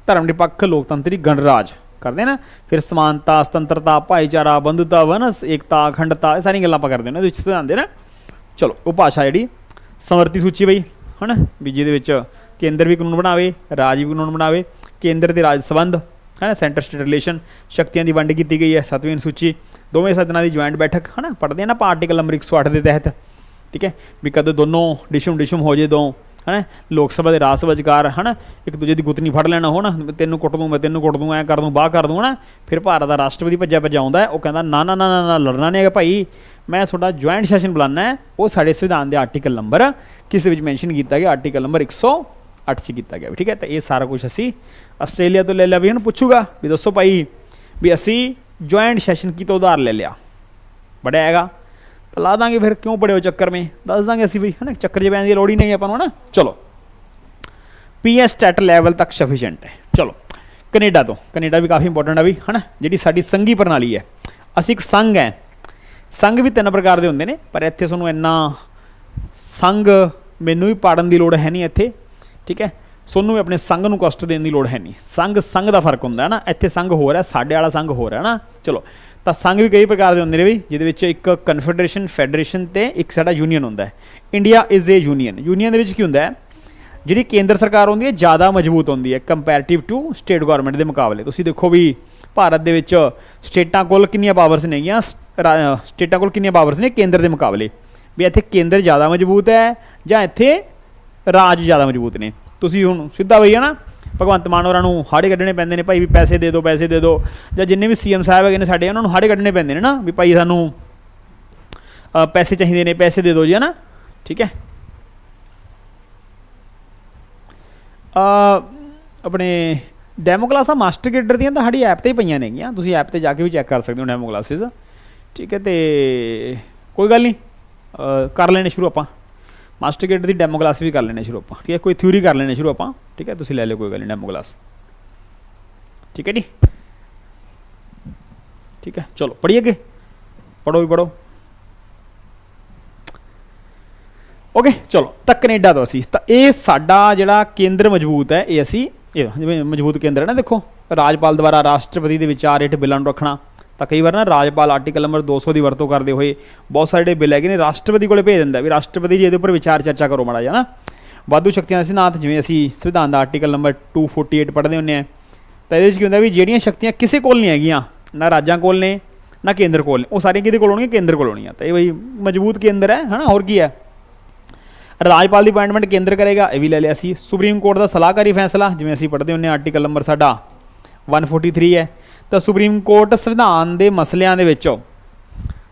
Speaker 1: ਧਰਮ ਨਿਰਪੱਖ, ਲੋਕਤੰਤਰੀ ਗਣਰਾਜ। ਕਰਦੇ ਨਾ, ਫਿਰ ਸਮਾਨਤਾ, ਸੁਤੰਤਰਤਾ, ਭਾਈਚਾਰਾ, ਬੰਧੁਤਾ, ਵਨਸ, ਏਕਤਾ, ਅਖੰਡਤਾ, ਇਹ ਸਾਰੀਆਂ ਗੱਲਾਂ ਆਪਾਂ ਕਰਦੇ ਨੇ ਉਹਦੇ ਵਿੱਚ ਸਿਧਾਂਤ ਨਾ। ਚਲੋ, ਉਹ ਭਾਸ਼ਾ ਜਿਹੜੀ, ਸਮਰਤੀ ਸੂਚੀ ਬਈ। ਹਨਾ? ਵੀ ਜਿਹਦੇ ਵਿੱਚ ਕੇਂਦਰ ਵੀ ਕਾਨੂੰਨ ਬਣਾਵੇ, ਰਾਜ ਵੀ ਕਾਨੂੰਨ ਬਣਾਵੇ, ਕੇਂਦਰ ਤੇ ਰਾਜ ਸੰਬੰਧ ਹੈ ਨਾ ਸੈਂਟਰ ਸਟੇਟ ਰਿਲੇਸ਼ਨ ਸ਼ਕਤੀਆਂ ਦੀ ਵੰਡ ਕੀਤੀ ਗਈ ਹੈ, ਸੱਤਵੀਂ ਅਨੁਸੂਚੀ, ਦੋਵੇਂ ਸਦਨਾਂ ਦੀ ਜੁਆਇੰਟ ਬੈਠਕ ਹੈ ਨਾ ਪੜ੍ਹਦੇ ਆ ਨਾ ਆਪਾਂ ਆਰਟੀਕਲ ਨੰਬਰ 108 ਦੇ ਤਹਿਤ, ਠੀਕ ਹੈ? ਵੀ ਕਦੋਂ ਦੋਨੋਂ ਡਿਸ਼ਮ ਡਿਸ਼ਮ ਹੋ ਜੇ ਦੋ ਹਨਾ? ਲੋਕ ਸਭਾ ਦੇ ਰਾਜ ਸਭਾ ਵਿਚਕਾਰ, ਹਨਾ? ਇੱਕ ਦੂਜੇ ਦੀ ਗੁੱਤਨੀ ਫੜ ਲੈਣਾ ਹੋਣਾ ਤੈਨੂੰ ਕੁੱਟ ਦੂੰ, ਮੈਂ ਤੈਨੂੰ ਕੁੱਟ ਦੂੰ, ਐ ਕਰ ਦੂੰ, ਬਾਹ ਕਰ ਦੂੰ, ਹਨਾ? ਫਿਰ ਭਾਰਤ ਦਾ ਰਾਸ਼ਟਰਪਤੀ ਭੱਜਿਆ ਭੱਜਾ ਆਉਂਦਾ ਉਹ ਕਹਿੰਦਾ, ਨਾ ਨਾ ਨਾ ਨਾ ਲੜਨਾ ਨਹੀਂ ਹੈਗਾ ਭਾਈ। ਮੈਂ ਤੁਹਾਡਾ ਜੁਆਇੰਟ ਸੈਸ਼ਨ ਬੁਲਾਣਾ ਹੈ। ਉਹ ਸਾਡੇ ਸੰਵਿਧਾਨ ਦੇ ਆਰਟੀਕਲ ਨੰਬਰ ਕਿਸੇ ਵਿੱਚ ਮੈਂਸ਼ਨ ਕੀਤਾ ਗਿਆ ਆਰਟੀਕਲ ਨੰਬਰ 108 ਚ ਕੀਤਾ ਗਿਆ ਠੀਕ ਹੈ? ਤਾਂ ਇਹ ਸਾਰਾ ਕੁਝ ਅਸੀਂ ਆਸਟ੍ਰੇਲੀਆ ਤੋਂ ਲੈ ਲਿਆ ਵੀ ਹੁਣ ਪੁੱਛੂਗਾ ਵੀ ਦੱਸੋ ਭਾਈ ਵੀ ਅਸੀਂ ਜੁਆਇੰਟ ਸੈਸ਼ਨ ਕੀ ਤੋਂ ਉਧਾਰ ਲੈ ਲਿਆ? ਬੜਿਆ ਹੈਗਾ। ਲਾ ਦਾਂਗੇ ਫਿਰ ਕਿਉਂ ਪੜਿਓ ਚੱਕਰ ਮੇ? ਦੱਸ ਦਾਂਗੇ ਅਸੀਂ ਵੀ, ਹਨਾ? ਚੱਕਰ ਚ ਪੈਣ ਦੀ ਲੋੜ ਹੀ ਨਹੀਂ ਆਪਾਂ ਨੂੰ, ਹਨਾ? ਚਲੋ। ਪੀਐਸ ਸਟੈਟ ਲੈਵਲ ਤੱਕ ਸਫੀਸ਼ੀਐਂਟ ਹੈ। ਚਲੋ। ਕੈਨੇਡਾ ਤੋਂ। ਕੈਨੇਡਾ ਵੀ ਕਾਫੀ ਇੰਪੋਰਟੈਂਟ ਆ ਵੀ, ਹਨਾ? ਜਿਹੜੀ ਸਾਡੀ ਸੰਘੀ ਪ੍ਰਣਾਲੀ ਹੈ। ਅਸੀਂ ਇੱਕ ਸੰਘ ਹੈ। ਸੰਘ ਵੀ ਤਿੰਨ ਪ੍ਰਕਾਰ ਦੇ ਹੁੰਦੇ ਨੇ, ਪਰ ਇੱਥੇ ਤੁਹਾਨੂੰ ਇੰਨਾ ਸੰਘ ਮੈਨੂੰ ਵੀ ਪਾੜਨ ਦੀ ਲੋੜ ਹੈ ਨਹੀਂ ਇੱਥੇ, ਠੀਕ ਹੈ? ਸੋਨੂੰ ਵੀ ਆਪਣੇ ਸੰਘ ਨੂੰ ਕਸ਼ਟ ਦੇਣ ਦੀ ਲੋੜ ਹੈ ਨਹੀਂ। ਸੰਘ ਸੰਘ ਦਾ ਫ਼ਰਕ ਹੁੰਦਾ ਹੈ ਨਾ ਇੱਥੇ ਸੰਘ ਹੋਰ ਹੈ, ਸਾਡੇ ਵਾਲਾ ਸੰਘ ਹੋਰ ਹੈ ਨਾ ਚਲੋ। ਤਾਂ ਸੰਘ ਵੀ ਕਈ ਪ੍ਰਕਾਰ ਦੇ ਹੁੰਦੇ ਨੇ ਵੀ ਜਿਹਦੇ ਵਿੱਚ ਇੱਕ ਕਨਫੈਡਰੇਸ਼ਨ ਫੈਡਰੇਸ਼ਨ ਤੇ ਇੱਕ ਸਾਡਾ ਯੂਨੀਅਨ ਹੁੰਦਾ ਹੈ। India is a union union ਦੇ ਵਿੱਚ ਕੀ ਹੁੰਦਾ ਹੈ? ਜਿਹੜੀ ਕੇਂਦਰ ਸਰਕਾਰ ਹੁੰਦੀ ਹੈ, ਜ਼ਿਆਦਾ ਮਜ਼ਬੂਤ ਹੁੰਦੀ ਹੈ ਕੰਪੈਰੀਟਿਵ ਟੂ ਸਟੇਟ ਗਵਰਨਮੈਂਟ ਦੇ ਮੁਕਾਬਲੇ। ਤੁਸੀਂ ਦੇਖੋ ਵੀ ਭਾਰਤ ਦੇ ਵਿੱਚ ਸਟੇਟਾਂ ਕੋਲ ਕਿੰਨੀਆਂ ਪਾਵਰਸ ਨੇਗੀਆਂ ਸ- ਰਾ- ਸਟੇਟਾਂ ਕੋਲ ਕਿੰਨੀਆਂ ਪਾਵਰਸ ਨੇ ਕੇਂਦਰ ਦੇ ਮੁਕਾਬਲੇ। ਵੀ ਇੱਥੇ ਕੇਂਦਰ ਜ਼ਿਆਦਾ ਮਜ਼ਬੂਤ ਹੈ ਜਾਂ ਇੱਥੇ ਰਾਜ ਜ਼ਿਆਦਾ ਮਜ਼ਬੂਤ ਨੇ। ਤੁਸੀਂ ਹੁਣ ਸਿੱਧਾ ਬਈ ਹੈ ਨਾ ਭਗਵੰਤ ਮਾਨ ਹੋਰਾਂ ਨੂੰ ਹਾੜੇ ਕੱਢਣੇ ਪੈਂਦੇ ਨੇ ਭਾਈ ਵੀ ਪੈਸੇ ਦੇ ਦਿਓ, ਪੈਸੇ ਦੇ ਦਿਓ। ਜਾਂ ਜਿੰਨੇ ਵੀ ਸੀਐਮ ਸਾਹਿਬ ਹੈਗੇ ਨੇ ਸਾਡੇ, ਉਹਨਾਂ ਨੂੰ ਹਾੜੇ ਕੱਢਣੇ ਪੈਂਦੇ ਨੇ ਨਾ ਵੀ ਭਾਈ ਸਾਨੂੰ ਪੈਸੇ ਚਾਹੀਦੇ ਨੇ, ਪੈਸੇ ਦੇ ਦਿਓ ਜੀ ਹੈ ਨਾ ਠੀਕ ਹੈ? ਆਪਣੇ ਡੈਮੋ ਕਲਾਸਾਂ ਮਾਸਟਰ ਗੇਡਰ ਦੀਆਂ ਤਾਂ ਸਾਡੀ ਐਪ ਤੇ ਹੀ ਪਈਆਂ ਨੇਗੀਆਂ। ਤੁਸੀਂ ਐਪ ਤੇ ਜਾ ਕੇ ਵੀ ਚੈੱਕ ਕਰ ਸਕਦੇ ਹੋ ਡੈਮੋ ਕਲਾਸਿਸ ਠੀਕ ਹੈ, ਤੇ ਕੋਈ ਗੱਲ ਨਹੀਂ। ਕਰ ਲੈਣੇ ਸ਼ੁਰੂ ਆਪਾਂ। ਮਾਸਟਰ ਗੇਡਰ ਦੀ ਡੈਮੋ ਕਲਾਸ ਵੀ ਕਰ ਲੈਣੇ ਸ਼ੁਰੂ ਆਪਾਂ, ਠੀਕ ਹੈ? ਕੋਈ ਥਿਊਰੀ ਕਰ ਲੈਣੇ ਸ਼ੁਰੂ ਆਪਾਂ, ਠੀਕ ਹੈ? ਤੁਸੀਂ ਲੈ ਲਿਓ ਕੋਈ ਗੱਲ ਨਹੀਂ ਡੈਮੋ ਕਲਾਸ ਠੀਕ ਹੈ ਜੀ? ਠੀਕ ਹੈ, ਚਲੋ, ਪੜ੍ਹੀਏ ਅੱਗੇ? ਪੜੋ ਵੀ ਪੜੋ ਓਕੇ ਚਲੋ ਤਾਂ ਕੈਨੇਡਾ ਤੋਂ ਅਸੀਂ। ਤਾਂ ਇਹ ਸਾਡਾ ਜਿਹੜਾ ਕੇਂਦਰ ਮਜ਼ਬੂਤ ਹੈ, ਇਹ ਅਸੀਂ, ਇਹ ਜਿਵੇਂ ਮਜ਼ਬੂਤ ਕੇਂਦਰ ਹੈ ਨਾ, ਦੇਖੋ, ਰਾਜਪਾਲ ਦੁਆਰਾ ਰਾਸ਼ਟਰਪਤੀ ਦੇ ਵਿਚਾਰ ਹੇਠ ਬਿੱਲਾਂ ਨੂੰ ਰੱਖਣਾ ਤਾਂ ਕਈ ਵਾਰ ਨਾ ਰਾਜਪਾਲ ਆਰਟੀਕਲ ਨੰਬਰ 200 ਦੀ ਵਰਤੋਂ ਕਰਦੇ ਹੋਏ ਬਹੁਤ ਸਾਰੇ ਜਿਹੜੇ ਬਿੱਲ ਹੈਗੇ ਨੇ ਰਾਸ਼ਟਰਪਤੀ ਕੋਲੇ ਭੇਜ ਦਿੰਦਾ ਵੀ ਰਾਸ਼ਟਰਪਤੀ ਜੀ ਇਹਦੇ ਉੱਪਰ ਵਿਚਾਰ ਚਰਚਾ ਕਰੋ ਮਾੜਾ ਜਿਹਾ ਨਾ। ਵਾਧੂ ਸ਼ਕਤੀਆਂ ਦੇ ਸਿਧਾਂਤ ਜਿਵੇਂ ਅਸੀਂ ਸੰਵਿਧਾਨ ਦਾ ਆਰਟੀਕਲ ਨੰਬਰ 248 ਪੜ੍ਹਦੇ ਹੁੰਦੇ ਆ ਤਾਂ ਇਹਦੇ ਵਿੱਚ ਕੀ ਹੁੰਦਾ ਵੀ ਜਿਹੜੀਆਂ ਸ਼ਕਤੀਆਂ ਕਿਸੇ ਕੋਲ ਨਹੀਂ ਹੈਗੀਆਂ, ਨਾ ਰਾਜਾਂ ਕੋਲ ਨੇ, ਨਾ ਕੇਂਦਰ ਕੋਲ ਨੇ, ਉਹ ਸਾਰੀਆਂ ਕਿਹਦੇ ਕੋਲ ਹੋਣਗੀਆਂ? ਕੇਂਦਰ ਕੋਲ ਹੋਣਗੀਆਂ। ਤਾਂ ਇਹ ਬਈ ਮਜ਼ਬੂਤ ਕੇਂਦਰ ਹੈ, ਹਨਾ? ਹੋਰ ਕੀ ਹੈ? ਰਾਜਪਾਲ ਦੀ ਅਪਾਇੰਟਮੈਂਟ ਕੇਂਦਰ ਕਰੇਗਾ, ਇਹ ਵੀ ਲੈ ਲਿਆ ਸੀ। ਸੁਪਰੀਮ ਕੋਰਟ ਦਾ ਸਲਾਹਕਾਰੀ ਫੈਸਲਾ, ਜਿਵੇਂ ਅਸੀਂ ਪੜ੍ਹਦੇ ਹੁੰਦੇ ਹਾਂ ਆਰਟੀਕਲ ਨੰਬਰ ਸਾਡਾ 143 ਹੈ। ਤਾਂ ਸੁਪਰੀਮ ਕੋਰਟ ਸੰਵਿਧਾਨ ਦੇ ਮਸਲਿਆਂ ਦੇ ਵਿੱਚ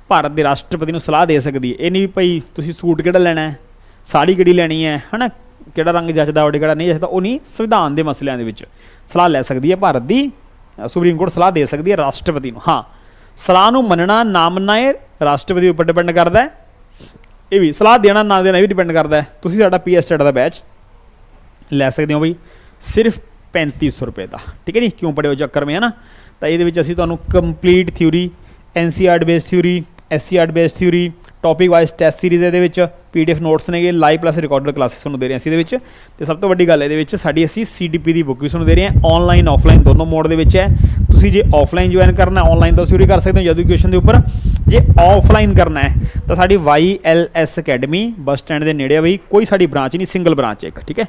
Speaker 1: ਭਾਰਤ ਦੇ ਰਾਸ਼ਟਰਪਤੀ ਨੂੰ ਸਲਾਹ ਦੇ ਸਕਦੀ ਹੈ। ਇਹ ਨਹੀਂ ਵੀ ਭਈ ਤੁਸੀਂ ਸੂਟ ਕਿਹੜਾ ਲੈਣਾ ਹੈ? ਸਾੜੀ ਕਿਹੜੀ ਲੈਣੀ ਹੈ? ਹਨਾ? ਕਿਹੜਾ ਰੰਗ ਜੱਚਦਾ ਉਹਦੇ ਕਿਹੜਾ ਨਹੀਂ ਜੱਚਦਾ, ਉਹ ਨਹੀਂ ਸੰਵਿਧਾਨ ਦੇ ਮਸਲਿਆਂ ਦੇ ਵਿੱਚ ਸਲਾਹ ਲੈ ਸਕਦੀ ਹੈ ਭਾਰਤ ਦੀ। ਸੁਪਰੀਮ ਕੋਰਟ ਸਲਾਹ ਦੇ ਸਕਦੀ ਹੈ ਰਾਸ਼ਟਰਪਤੀ ਨੂੰ। ਹਾਂ, ਸਲਾਹ ਨੂੰ ਮੰਨਣਾ ਨਾ ਮੰਨਣਾ ਇਹ ਰਾਸ਼ਟਰਪਤੀ ਉੱਪਰ ਡਿਪੈਂਡ ਕਰਦਾ ਹੈ। ਇਹ ਵੀ ਸਲਾਹ ਦੇਣਾ, ਨਾ ਦੇਣਾ ਇਹ ਵੀ ਡਿਪੈਂਡ ਕਰਦਾ ਹੈ। ਤੁਸੀਂ ਸਾਡਾ ਪੀਐਸ ਸਟੇਟ ਦਾ ਬੈਚ ਲੈ ਸਕਦੇ ਹੋ ਬਈ, ਸਿਰਫ 3500 ਰੁਪਏ ਦਾ। ਠੀਕ ਹੈ ਜੀ? ਕਿਉਂ ਪੜਿਓ ਚੱਕਰ ਮੇ ਹੈ ਨਾ ਤਾਂ ਇਹਦੇ ਵਿੱਚ ਅਸੀਂ ਤੁਹਾਨੂੰ complete theory NCR based theory SCR based theory topic wise test series ਇਹਦੇ ਵਿੱਚ ਪੀਡੀਐਫ ਨੋਟਸ ਨੇਗੇ ਲਾਈਵ ਪਲੱਸ ਰਿਕਾਰਡਡ ਕਲਾਸਿਸ ਤੁਹਾਨੂੰ ਦੇ ਰਹੇ ਹਾਂ ਅਸੀਂ ਇਹਦੇ ਵਿੱਚ। ਤੇ ਸਭ ਤੋਂ ਵੱਡੀ ਗੱਲ ਇਹਦੇ ਵਿੱਚ ਸਾਡੀ ਅਸੀਂ ਸੀਡੀਪੀ ਦੀ ਬੁੱਕ ਵੀ ਤੁਹਾਨੂੰ ਦੇ ਰਹੇ ਹਾਂ ਆਨਲਾਈਨ ਆਫਲਾਈਨ ਦੋਨੋਂ ਮੋਡ ਦੇ ਵਿੱਚ ਹੈ। ਤੁਸੀਂ ਜੇ ਆਫਲਾਈਨ ਜੁਆਇਨ ਕਰਨਾ ਆਨਲਾਈਨ ਤਾਂ ਥਿਊਰੀ ਕਰ ਸਕਦੇ ਹੋ ਐਜੂਕੇਸ਼ਨ ਦੇ ਉੱਪਰ। ਜੇ ਆਫਲਾਈਨ ਕਰਨਾ ਹੈ, ਤਾਂ ਸਾਡੀ YLS ਅਕੈਡਮੀ ਬੱਸ ਸਟੈਂਡ ਦੇ ਨੇੜੇ ਆ ਬਈ, ਕੋਈ ਸਾਡੀ ਬ੍ਰਾਂਚ ਨਹੀਂ ਸਿੰਗਲ ਬ੍ਰਾਂਚ ਇੱਕ, ਠੀਕ ਹੈ।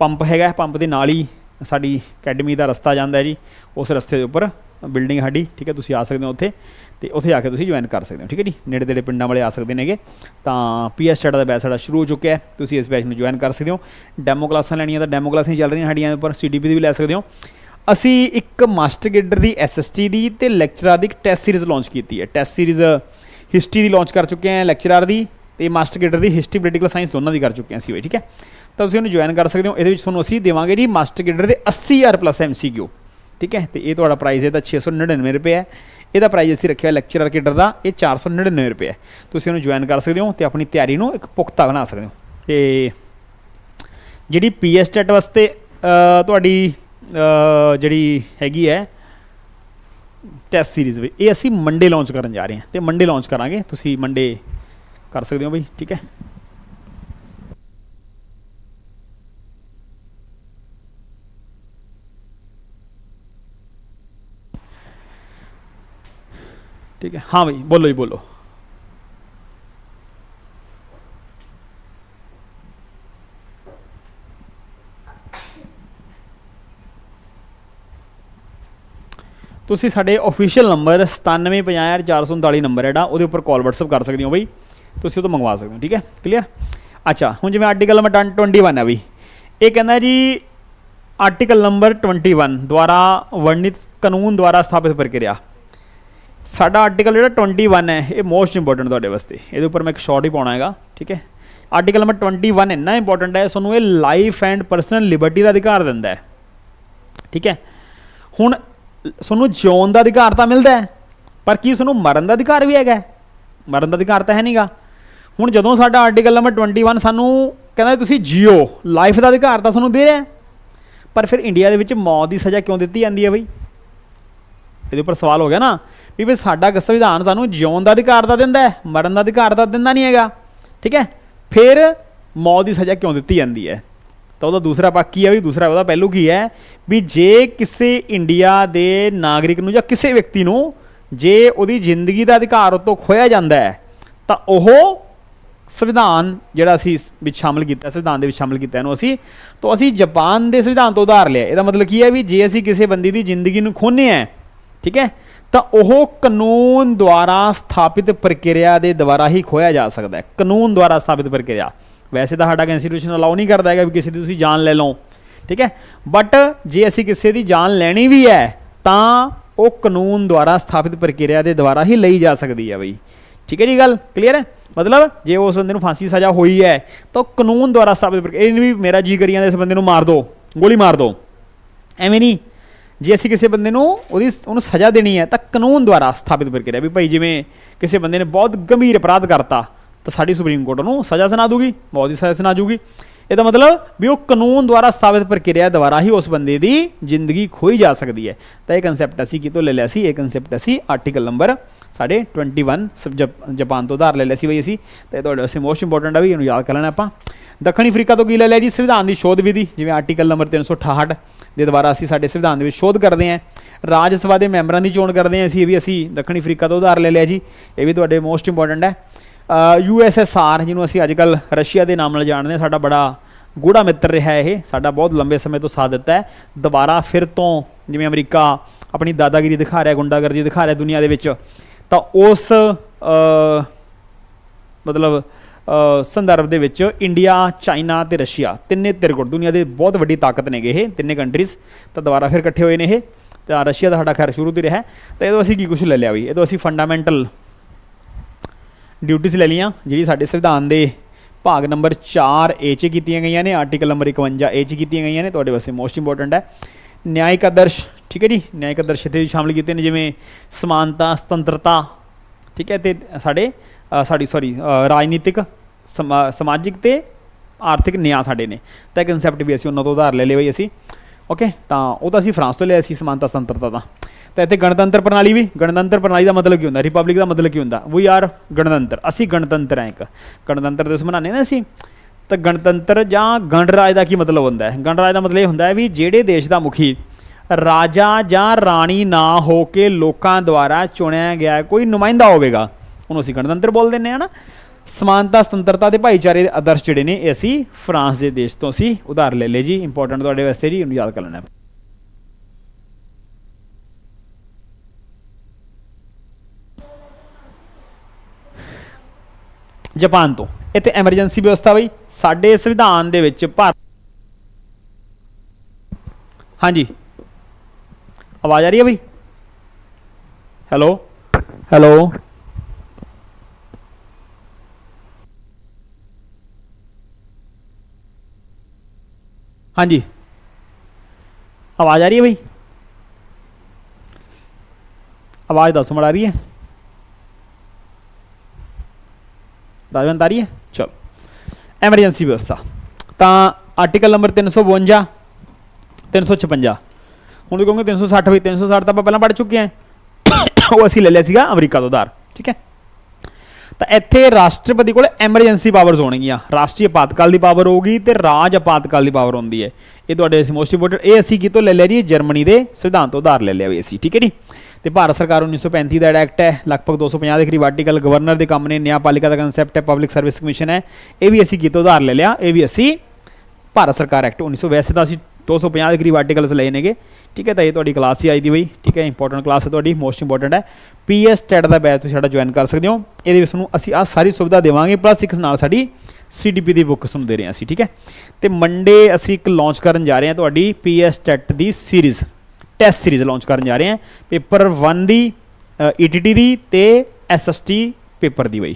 Speaker 1: ਪੰਪ ਹੈਗਾ ਪੰਪ ਦੇ ਨਾਲ ਹੀ ਸਾਡੀ ਅਕੈਡਮੀ ਦਾ ਰਸਤਾ ਜਾਂਦਾ ਹੈ ਜੀ। ਉਸ ਰਸਤੇ ਦੇ ਉੱਪਰ ਬਿਲਡਿੰਗ ਸਾਡੀ, ਠੀਕ ਹੈ, ਤੁਸੀਂ ਆ ਸਕਦੇ ਹੋ ਉੱਥੇ ਤੇ ਉੱਥੇ ਜਾ ਕੇ ਤੁਸੀਂ ਜੁਆਇਨ ਕਰ ਸਕਦੇ ਹੋ, ਠੀਕ ਹੈ ਜੀ। ਨੇੜੇ ਤੇੜੇ ਪਿੰਡਾਂ ਵਾਲੇ ਆ ਸਕਦੇ ਨੇਗੇ। ਤਾਂ ਪੀਐਸ ਸਟਾਰਟ ਦਾ ਬੈਚ ਸਾਡਾ ਸ਼ੁਰੂ ਹੋ ਚੁੱਕਿਆ ਹੈ। ਤੁਸੀਂ ਇਸ ਬੈਚ ਨੂੰ ਜੁਆਇਨ ਕਰ ਸਕਦੇ ਹੋ। ਡੈਮੋ ਕਲਾਸਾਂ ਲੈਣੀਆਂ ਤਾਂ ਡੈਮੋ ਕਲਾਸਾਂ ਚੱਲ ਰਹੀਆਂ ਸਾਡੀਆਂ ਦੇ ਉੱਪਰ। ਸੀਡੀਪੀ ਦੀ ਵੀ ਲੈ ਸਕਦੇ ਹੋ। ਅਸੀਂ ਇੱਕ ਮਾਸਟਰ ਗੇਡਰ ਦੀ ਐਸਐਸਟੀ ਦੀ ਤੇ ਲੈਕਚਰਰ ਦੀ ਇੱਕ ਟੈਸਟ ਸੀਰੀਜ਼ ਲਾਂਚ ਕੀਤੀ ਹੈ। ਟੈਸਟ ਸੀਰੀਜ਼ ਹਿਸਟਰੀ ਦੀ ਲਾਂਚ ਕਰ ਚੁੱਕੇ ਹਾਂ ਲੈਕਚਰਰ ਦੀ ਤੇ ਮਾਸਟਰ ਗੇਡਰ ਦੀ ਹਿਸਟਰੀ ਪੋਲੀਟੀਕਲ ਸਾਇੰਸ ਦੋਨਾਂ ਦੀ ਕਰ ਚੁੱਕੇ ਹਾਂ ਅਸੀਂ ਬਈ ਠੀਕ ਹੈ। ਤਾਂ ਤੁਸੀਂ ਉਹਨੂੰ ਜੁਆਇਨ ਕਰ ਸਕਦੇ ਹੋ। ਇਹਦੇ ਵਿੱਚ ਤੁਹਾਨੂੰ ਅਸੀਂ ਦੇਵਾਂਗੇ ਜੀ ਮਾਸਟਰ ਗੇਡਰ ਦੇ 80000 ਪਲੱਸ ਐਮਸੀਕਿਊ ਠੀਕ ਹੈ? ਤੇ ਇਹ ਤੁਹਾਡਾ ਪ੍ਰਾਈਸ ਹੈ ਤਾਂ 699 ਰੁਪਏ ਹੈ। ਇਹਦਾ ਪ੍ਰਾਈਸ ਅਸੀਂ ਰੱਖਿਆ ਲੈਕਚਰਰ ਕੇਡਰ ਦਾ, ਇਹ 499 ਰੁਪਏ ਹੈ। ਤੁਸੀਂ ਉਹਨੂੰ ਜੁਆਇਨ ਕਰ ਸਕਦੇ ਹੋ ਤੇ ਆਪਣੀ ਤਿਆਰੀ ਨੂੰ ਇੱਕ ਪੁਖਤਾ ਬਣਾ ਸਕਦੇ ਹੋ। ਤੇ ਜਿਹੜੀ ਪੀਐਸ ਟੈਟ ਵਾਸਤੇ ਤੁਹਾਡੀ ਜਿਹੜੀ ਹੈਗੀ ਹੈ ਟੈਸਟ ਸੀਰੀਜ਼ ਵੀ, ਇਹ ਅਸੀਂ ਮੰਡੇ ਲਾਂਚ ਕਰਨ ਜਾ ਰਹੇ ਹਾਂ। ਤੇ ਮੰਡੇ ਲਾਂਚ ਕਰਾਂਗੇ। ਤੁਸੀਂ ਮੰਡੇ ਕਰ ਸਕਦੇ ਹੋ ਬਈ, ਠੀਕ ਹੈ? ਠੀਕ ਹੈ। ਹਾਂ ਭਾਈ ਬੋਲੋ ਜੀ, ਬੋਲੋ। ਤੁਸੀਂ ਸਾਡੇ ਅਫੀਸ਼ੀਅਲ ਨੰਬਰ 975449 ਨੰਬਰ ਹੈ ਜਿਹੜਾ, ਉਹਦੇ ਉੱਪਰ ਕਾਲ ਵਟਸਐਪ ਕਰ ਸਕਦੇ ਹੋ ਬਈ। ਤੁਸੀਂ ਉਹ ਤੋਂ ਮੰਗਵਾ ਸਕਦੇ ਹੋ, ਠੀਕ ਹੈ? ਕਲੀਅਰ ਅੱਛਾ, ਹੁਣ ਜਿਵੇਂ ਆਰਟੀਕਲ ਨੰਬਰ 21 ਹੈ ਬਈ। ਇਹ ਕਹਿੰਦਾ ਜੀ ਆਰਟੀਕਲ ਨੰਬਰ 21 ਦੁਆਰਾ ਵਰਣਿਤ ਕਾਨੂੰਨ ਦੁਆਰਾ ਸਥਾਪਿਤ ਪ੍ਰਕਿਰਿਆ। ਸਾਡਾ ਆਰਟੀਕਲ ਜਿਹੜਾ 21 ਹੈ, ਇਹ ਮੋਸਟ ਇੰਪੋਰਟੈਂਟ ਤੁਹਾਡੇ ਵਾਸਤੇ। ਇਹਦੇ ਉੱਪਰ ਮੈਂ ਇੱਕ ਸ਼ਾਰਟ ਹੀ ਪਾਉਣਾ ਹੈਗਾ, ਠੀਕ ਹੈ? ਆਰਟੀਕਲ ਨੰਬਰ 21 ਇੰਨਾ ਇੰਪੋਰਟੈਂਟ ਹੈ, ਤੁਹਾਨੂੰ ਇਹ ਲਾਈਫ ਐਂਡ ਪਰਸਨਲ ਲਿਬਰਟੀ ਦਾ ਅਧਿਕਾਰ ਦਿੰਦਾ ਹੈ। ਠੀਕ ਹੈ? ਹੁਣ ਤੁਹਾਨੂੰ ਜਿਉਣ ਦਾ ਅਧਿਕਾਰ ਤਾਂ ਮਿਲਦਾ ਹੈ, ਪਰ ਕੀ ਤੁਹਾਨੂੰ ਮਰਨ ਦਾ ਅਧਿਕਾਰ ਵੀ ਹੈਗਾ ਮਰਨ ਦਾ ਅਧਿਕਾਰ ਤਾਂ ਹੈ ਨਹੀਂਗਾ ਹੁਣ ਜਦੋਂ ਸਾਡਾ ਆਰਟੀਕਲ ਨੰਬਰ 21 ਸਾਨੂੰ ਕਹਿੰਦਾ ਤੁਸੀਂ ਜਿਓ ਲਾਈਫ ਦਾ ਅਧਿਕਾਰ ਤਾਂ ਤੁਹਾਨੂੰ ਦੇ ਰਿਹਾ ਪਰ ਫਿਰ ਇੰਡੀਆ ਦੇ ਵਿੱਚ ਮੌਤ ਦੀ ਸਜ਼ਾ ਕਿਉਂ ਦਿੱਤੀ ਜਾਂਦੀ ਹੈ ਬਈ? ਇਹਦੇ ਉੱਪਰ ਸਵਾਲ ਹੋ ਗਿਆ ਨਾ। ਵੀ ਵੀ ਸਾਡਾ ਸੰਵਿਧਾਨ ਸਾਨੂੰ ਜਿਉਣ ਦਾ ਅਧਿਕਾਰ ਤਾਂ ਦਿੰਦਾ ਹੈ, ਮਰਨ ਦਾ ਅਧਿਕਾਰ ਤਾਂ ਦਿੰਦਾ ਨਹੀਂ ਹੈਗਾ, ਠੀਕ ਹੈ? ਫਿਰ ਮੌਤ ਦੀ ਸਜ਼ਾ ਕਿਉਂ ਦਿੱਤੀ ਜਾਂਦੀ ਹੈ? ਤਾਂ ਉਹਦਾ ਦੂਸਰਾ ਪੱਖ ਕੀ ਹੈ ਵੀ ਦੂਸਰਾ ਉਹਦਾ ਪਹਿਲੂ ਕੀ ਹੈ ਵੀ ਜੇ ਕਿਸੇ ਇੰਡੀਆ ਦੇ ਨਾਗਰਿਕ ਨੂੰ ਜਾਂ ਕਿਸੇ ਵਿਅਕਤੀ ਨੂੰ ਜੇ ਉਹਦੀ ਜ਼ਿੰਦਗੀ ਦਾ ਅਧਿਕਾਰ ਉਤੋਂ ਖੋਇਆ ਜਾਂਦਾ ਹੈ, ਤਾਂ ਉਹ ਸੰਵਿਧਾਨ ਜਿਹੜਾ ਅਸੀਂ ਇਸ ਵਿੱਚ ਸ਼ਾਮਲ ਕੀਤਾ, ਸੰਵਿਧਾਨ ਦੇ ਵਿੱਚ ਸ਼ਾਮਲ ਕੀਤਾ ਇਹਨੂੰ ਅਸੀਂ, ਤਾਂ ਅਸੀਂ ਜਾਪਾਨ ਦੇ ਸੰਵਿਧਾਨ ਤੋਂ ਉਧਾਰ ਲਿਆ। ਇਹਦਾ ਮਤਲਬ ਕੀ ਹੈ ਵੀ ਜੇ ਅਸੀਂ ਕਿਸੇ ਬੰਦੇ ਦੀ ਜ਼ਿੰਦਗੀ ਨੂੰ ਖੋਹਨੇ ਆ ਠੀਕ ਹੈ? ਤਾਂ ਉਹ ਕਾਨੂੰਨ ਦੁਆਰਾ ਸਥਾਪਿਤ ਪ੍ਰਕਿਰਿਆ ਦੇ ਦੁਆਰਾ ਹੀ ਖੋਇਆ ਜਾ ਸਕਦਾ ਹੈ। ਕਾਨੂੰਨ ਦੁਆਰਾ ਸਥਾਪਿਤ ਪ੍ਰਕਿਰਿਆ। ਵੈਸੇ ਤਾਂ ਸਾਡਾ ਕਨਸਟੀਟਿਊਸ਼ਨ ਅਲਾਉ ਨਹੀਂ ਕਰਦਾ ਹੈਗਾ ਵੀ ਕਿਸੇ ਦੀ ਤੁਸੀਂ ਜਾਨ ਲੈ ਲਓ। ਠੀਕ ਹੈ? ਬਟ ਜੇ ਅਸੀਂ ਕਿਸੇ ਦੀ ਜਾਨ ਲੈਣੀ ਵੀ ਹੈ, ਤਾਂ ਉਹ ਕਾਨੂੰਨ ਦੁਆਰਾ ਸਥਾਪਿਤ ਪ੍ਰਕਿਰਿਆ ਦੇ ਦੁਆਰਾ ਹੀ ਲਈ ਜਾ ਸਕਦੀ ਹੈ ਬਈ। ਠੀਕ ਹੈ ਜੀ ਗੱਲ? ਕਲੀਅਰ ਹੈ? ਮਤਲਬ ਜੇ ਉਸ ਬੰਦੇ ਨੂੰ ਫਾਂਸੀ ਦੀ ਸਜ਼ਾ ਹੋਈ ਹੈ, ਤਾਂ ਉਹ ਕਾਨੂੰਨ ਦੁਆਰਾ ਸਥਾਪਿਤ ਪ੍ਰਕਿਰਿਆ ਇਹ ਨਹੀਂ ਵੀ ਮੇਰਾ ਜੀ ਕਰੀ ਜਾਂਦਾ ਇਸ ਬੰਦੇ ਨੂੰ ਮਾਰ ਦਿਓ ਗੋਲੀ ਮਾਰ ਦਿਓ ਐਵੇਂ ਨਹੀਂ। ਜੇ ਅਸੀਂ ਕਿਸੇ ਬੰਦੇ ਨੂੰ ਉਹਦੀ ਉਹਨੂੰ ਸਜ਼ਾ ਦੇਣੀ ਹੈ, ਤਾਂ ਕਾਨੂੰਨ ਦੁਆਰਾ ਸਥਾਪਿਤ ਪ੍ਰਕਿਰਿਆ ਵੀ ਭਾਈ ਜਿਵੇਂ ਕਿਸੇ ਬੰਦੇ ਨੇ ਬਹੁਤ ਗੰਭੀਰ ਅਪਰਾਧ ਕਰਤਾ, ਤਾਂ ਸਾਡੀ ਸੁਪਰੀਮ ਕੋਰਟ ਉਹਨੂੰ ਸਜ਼ਾ ਸੁਣਾ ਦੂਗੀ ਮੌਤ ਦੀ ਸਜ਼ਾ ਸੁਣਾ ਦੂਗੀ ਇਹਦਾ ਮਤਲਬ ਵੀ ਉਹ ਕਾਨੂੰਨ ਦੁਆਰਾ ਸਥਾਪਿਤ ਪ੍ਰਕਿਰਿਆ ਦੁਆਰਾ ਹੀ ਉਸ ਬੰਦੇ ਦੀ ਜ਼ਿੰਦਗੀ ਖੋਈ ਜਾ ਸਕਦੀ ਹੈ। ਤਾਂ ਇਹ ਕਨਸੈਪਟ ਅਸੀਂ ਕਿਤੋਂ ਲੈ ਲਿਆ ਸੀ? ਇਹ ਕਨਸੈਪਟ ਅਸੀਂ ਆਰਟੀਕਲ ਨੰਬਰ ਸਾਡੇ 21 ਸਬ, ਜਪ- ਜਾਪਾਨ ਤੋਂ ਉਧਾਰ ਲੈ ਲਿਆ ਸੀ ਬਈ ਅਸੀਂ। ਤਾਂ ਇਹ ਤੁਹਾਡੇ ਵਾਸਤੇ ਮੋਸਟ ਇੰਪੋਰਟੈਂਟ ਆ ਵੀ ਇਹਨੂੰ ਯਾਦ ਕਰ ਲੈਣਾ ਆਪਾਂ। ਦੱਖਣੀ ਅਫਰੀਕਾ ਤੋਂ ਕੀ ਲੈ ਲਿਆ ਜੀ? ਸੰਵਿਧਾਨ ਦੀ ਸ਼ੋਧ ਵਿਧੀ, ਜਿਵੇਂ ਆਰਟੀਕਲ ਨੰਬਰ 368 ਦੇ ਦੁਆਰਾ ਅਸੀਂ ਸਾਡੇ ਸੰਵਿਧਾਨ ਦੇ ਵਿੱਚ ਸ਼ੋਧ ਕਰਦੇ ਹਾਂ। ਰਾਜ ਸਭਾ ਦੇ ਮੈਂਬਰਾਂ ਦੀ ਚੋਣ ਕਰਦੇ ਹਾਂ। ਅਸੀਂ ਇਹ ਵੀ ਅਸੀਂ ਦੱਖਣੀ ਅਫਰੀਕਾ ਤੋਂ ਉਧਾਰ ਲੈ ਲਿਆ ਜੀ। ਇਹ ਵੀ ਤੁਹਾਡੇ ਮੋਸਟ ਇੰਪੋਰਟੈਂਟ ਹੈ। ਯੂ ਐਸ ਐਸ ਆਰ ਜਿਹਨੂੰ ਅਸੀਂ ਅੱਜ ਕੱਲ ਰਸ਼ੀਆ ਦੇ ਨਾਮ ਨਾਲ ਜਾਣਦੇ ਹਾਂ। ਸਾਡਾ ਬੜਾ ਗੂੜਾ ਮਿੱਤਰ ਰਿਹਾ ਇਹ। ਸਾਡਾ ਬਹੁਤ ਲੰਬੇ ਸਮੇਂ ਤੋਂ ਸਾਥ ਦਿੱਤਾ ਹੈ। ਦੁਬਾਰਾ ਫਿਰ ਤੋਂ ਜਿਵੇਂ ਅਮਰੀਕਾ ਆਪਣੀ ਦਾਦਾਗਿਰੀ ਦਿਖਾ ਰਿਹਾ, ਗੁੰਡਾਗਰਦੀ ਦਿਖਾ ਰਿਹਾ ਦੁਨੀਆ ਦੇ ਵਿੱਚ, ਤਾਂ ਉਸ ਮਤਲਬ ਸੰਦਰਭ ਦੇ ਵਿੱਚ ਇੰਡੀਆ ਚਾਈਨਾ ਤੇ ਰਸ਼ੀਆ ਤਿੰਨੇ ਤਿਰਗੁਣ ਦੁਨੀਆ ਦੇ ਬਹੁਤ ਵੱਡੀ ਤਾਕਤ ਨੇਗੇ ਇਹ ਤਿੰਨੇ ਕੰਟਰੀਜ਼ ਤਾਂ ਦੁਬਾਰਾ ਫਿਰ ਇਕੱਠੇ ਹੋਏ ਨੇ ਇਹ। ਤਾਂ ਰਸ਼ੀਆ ਦਾ ਸਾਡਾ ਖੈਰ ਸ਼ੁਰੂ ਤੋਂ ਰਿਹਾ ਹੈ। ਤਾਂ ਇਹਦੋਂ ਅਸੀਂ ਕੀ ਕੁਝ ਲੈ ਲਿਆ ਵੀ ਇਹਦੋਂ ਅਸੀਂ ਫੰਡਾਮੈਂਟਲ ਡਿਊਟੀਆਂ ਲੈ ਲਈਆਂ, ਜਿਹੜੀ ਸਾਡੇ ਸੰਵਿਧਾਨ ਦੇ ਭਾਗ ਨੰਬਰ 4 ਏ ਚ ਕੀਤੀਆਂ ਗਈਆਂ ਨੇ ਆਰਟੀਕਲ ਨੰਬਰ 51 ਏ ਚ ਕੀਤੀਆਂ ਗਈਆਂ ਨੇ, ਤੁਹਾਡੇ ਵਾਸਤੇ ਮੋਸਟ ਇੰਪੋਰਟੈਂਟ ਹੈ। ਨਿਆਇਕ ਆਦਰਸ਼, ਠੀਕ ਹੈ ਜੀ? ਨਿਆਇਕ ਆਦਰਸ਼ ਇੱਥੇ ਵੀ ਸ਼ਾਮਲ ਕੀਤੇ ਨੇ, ਜਿਵੇਂ ਸਮਾਨਤਾ, ਸੁਤੰਤਰਤਾ, ਠੀਕ ਹੈ? ਤੇ ਸਾਡੇ ਸਾਡੀ ਸੌਰੀ ਰਾਜਨੀਤਿਕ ਸਮਾਜਿਕ ਤੇ ਆਰਥਿਕ ਨਿਆਂ ਸਾਡੇ ਨੇ। ਤਾਂ ਇਹ ਕਨਸੈਪਟ ਵੀ ਅਸੀਂ ਉਹਨਾਂ ਤੋਂ ਉਧਾਰ ਲੈ ਲਏ ਬਈ ਅਸੀਂ। ਓਕੇ ਤਾਂ ਉਹ ਤਾਂ ਅਸੀਂ ਫਰਾਂਸ ਤੋਂ ਲਿਆ ਸੀ ਸਮਾਨਤਾ, ਸੁਤੰਤਰਤਾ ਦਾ। ਤਾਂ ਇੱਥੇ ਗਣਤੰਤਰ ਪ੍ਰਣਾਲੀ ਵੀ, ਗਣਤੰਤਰ ਪ੍ਰਣਾਲੀ ਦਾ ਮਤਲਬ ਕੀ ਹੁੰਦਾ? ਰਿਪਬਲਿਕ ਦਾ ਮਤਲਬ ਕੀ ਹੁੰਦਾ? ਵੀ ਆਰ ਗਣਤੰਤਰ, ਅਸੀਂ ਗਣਤੰਤਰ ਹਾਂ ਇੱਕ। ਗਣਤੰਤਰ ਦਿਵਸ ਮਨਾਉਂਦੇ ਨਾ ਅਸੀਂ। ਤਾਂ ਗਣਤੰਤਰ ਜਾਂ ਗਣਰਾਜ ਦਾ ਕੀ ਮਤਲਬ ਹੁੰਦਾ ਹੈ? ਗਣਰਾਜ ਦਾ ਮਤਲਬ ਇਹ ਹੁੰਦਾ ਹੈ ਵੀ ਜਿਹੜੇ ਦੇਸ਼ ਦਾ ਮੁਖੀ ਰਾਜਾ ਜਾਂ ਰਾਣੀ ਨਾ ਹੋ ਕੇ ਲੋਕਾਂ ਦੁਆਰਾ ਚੁਣਿਆ ਗਿਆ ਕੋਈ ਨੁਮਾਇੰਦਾ ਹੋਵੇਗਾ, ਉਹਨੂੰ ਅਸੀਂ ਗਣਤੰਤਰ ਬੋਲ ਦਿੰਦੇ ਹਾਂ ਨਾ। ਸਮਾਨਤਾ, ਸੁਤੰਤਰਤਾ ਤੇ ਭਾਈਚਾਰੇ ਦੇ ਆਦਰਸ਼ ਜਿਹੜੇ ਨੇ, ਇਹ ਅਸੀਂ ਫਰਾਂਸ ਦੇ ਦੇਸ਼ ਤੋਂ ਅਸੀਂ ਉਧਾਰ ਲੈ ਲਏ ਜੀ। ਇੰਪੋਰਟੈਂਟ ਤੁਹਾਡੇ ਵਾਸਤੇ ਜੀ ਇਹਨੂੰ ਯਾਦ ਕਰ ਲੈਣਾ। ਜਾਪਾਨ ਤੋਂ। ਇੱਥੇ ਐਮਰਜੈਂਸੀ ਵਿਵਸਥਾ ਬਈ। ਸਾਡੇ ਸੰਵਿਧਾਨ ਦੇ ਵਿੱਚ ਭਾਰਤ ਹਾਂਜੀ। ਆਵਾਜ਼ ਆ ਰਹੀ ਹੈ ਬਈ? ਹੈਲੋ ਹੈਲੋ ਹਾਂਜੀ ਆਵਾਜ਼ ਆ ਰਹੀ ਹੈ ਬਈ ਆਵਾਜ਼ ਦੱਸੋ ਮੜ ਆ ਰਹੀ ਹੈ ਰਾਜਵੰਤ ਆ ਰਹੀ ਹੈ ਚਲੋ ਐਮਰਜੈਂਸੀ ਵਿਵਸਥਾ ਤਾਂ ਆਰਟੀਕਲ ਨੰਬਰ 352 356 ਹੁਣ ਤੁਸੀਂ ਕਹੋਗੇ 360 ਵੀ 360 ਤਾਂ ਆਪਾਂ ਪਹਿਲਾਂ ਪੜ੍ਹ ਚੁੱਕੇ ਹਾਂ ਉਹ ਅਸੀਂ ਲੈ ਲਿਆ ਸੀਗਾ ਅਮਰੀਕਾ ਤੋਂ ਉਧਾਰ ਠੀਕ ਹੈ ਤਾਂ ਇੱਥੇ ਰਾਸ਼ਟਰਪਤੀ ਕੋਲ ਐਮਰਜੈਂਸੀ ਪਾਵਰਸ ਹੋਣਗੀਆਂ। ਰਾਸ਼ਟਰੀ ਆਪਾਤਕਾਲ ਦੀ ਪਾਵਰ ਹੋਊਗੀ ਤੇ ਰਾਜ ਆਪਾਤਕਾਲ ਦੀ ਪਾਵਰ ਹੁੰਦੀ ਹੈ। ਇਹ ਤੁਹਾਡੇ ਅਸੀਂ ਮੋਸਟ ਇੰਪੋਰਟੈਂਟ ਇਹ ਅਸੀਂ ਕਿਤੋਂ ਲੈ ਲਿਆ ਜੀ? ਜਰਮਨੀ ਦੇ ਸੰਵਿਧਾਨ ਤੋਂ ਉਧਾਰ ਲੈ ਲਿਆ ਵੀ ਅਸੀਂ, ਠੀਕ ਹੈ ਜੀ? ਤੇ ਭਾਰਤ ਸਰਕਾਰ 1935 ਦਾ ਐਕਟ ਹੈ, ਲਗਭਗ 250 ਦੇ ਕਰੀਬ ਆਰਟੀਕਲ ਗਵਰਨਰ ਦੇ ਕੰਮ ਨੇ ਨਿਆਂਪਾਲਿਕਾ ਦਾ ਕਨਸੈਪਟ ਹੈ ਪਬਲਿਕ ਸਰਵਿਸ ਕਮਿਸ਼ਨ ਹੈ। ਇਹ ਵੀ ਅਸੀਂ ਕਿਤੋਂ ਉਧਾਰ ਲੈ ਲਿਆ, ਇਹ ਵੀ ਅਸੀਂ ਭਾਰਤ ਸਰਕਾਰ ਐਕਟ 1900 ਵੈਸੇ ਤਾਂ ਅਸੀਂ 250 ਦੇ ਕਰੀਬ ਆਰਟੀਕਲਸ ਲਏ ਨੇਗੇ। ਠੀਕ ਹੈ ਤਾਂ ਇਹ ਤੁਹਾਡੀ ਕਲਾਸ ਹੀ ਆਈ ਦੀ ਬਈ। ਠੀਕ ਹੈ ਇੰਪੋਰਟੈਂਟ ਕਲਾਸ ਹੈ ਤੁਹਾਡੀ ਮੋਸਟ ਇੰਪੋਰਟੈਂਟ ਹੈ। ਪੀਐਸ ਟੈਟ ਦਾ ਬੈਚ ਤੁਸੀਂ ਸਾਡਾ ਜੁਆਇਨ ਕਰ ਸਕਦੇ ਹੋ। ਇਹਦੇ ਵਿੱਚ ਤੁਹਾਨੂੰ ਅਸੀਂ ਆ ਸਾਰੀ ਸੁਵਿਧਾ ਦੇਵਾਂਗੇ ਪਲੱਸ ਇੱਕ ਨਾਲ ਸਾਡੀ ਸੀਡੀਪੀ ਦੀ ਬੁੱਕ ਤੁਹਾਨੂੰ ਦੇ ਰਹੇ ਹਾਂ ਅਸੀਂ, ਠੀਕ ਹੈ। ਤੇ ਮੰਡੇ ਅਸੀਂ ਇੱਕ ਲਾਂਚ ਕਰਨ ਜਾ ਰਹੇ ਹਾਂ ਤੁਹਾਡੀ ਪੀਐਸ ਟੈਟ ਦੀ ਸੀਰੀਜ਼ ਟੈਸਟ ਸੀਰੀਜ਼ ਲਾਂਚ ਕਰਨ ਜਾ ਰਹੇ ਹਾਂ। ਪੇਪਰ 1 ਦੀ ਈਟੀਟੀ ਦੀ ਤੇ ਐਸਐਸਟੀ ਪੇਪਰ ਦੀ ਬਈ।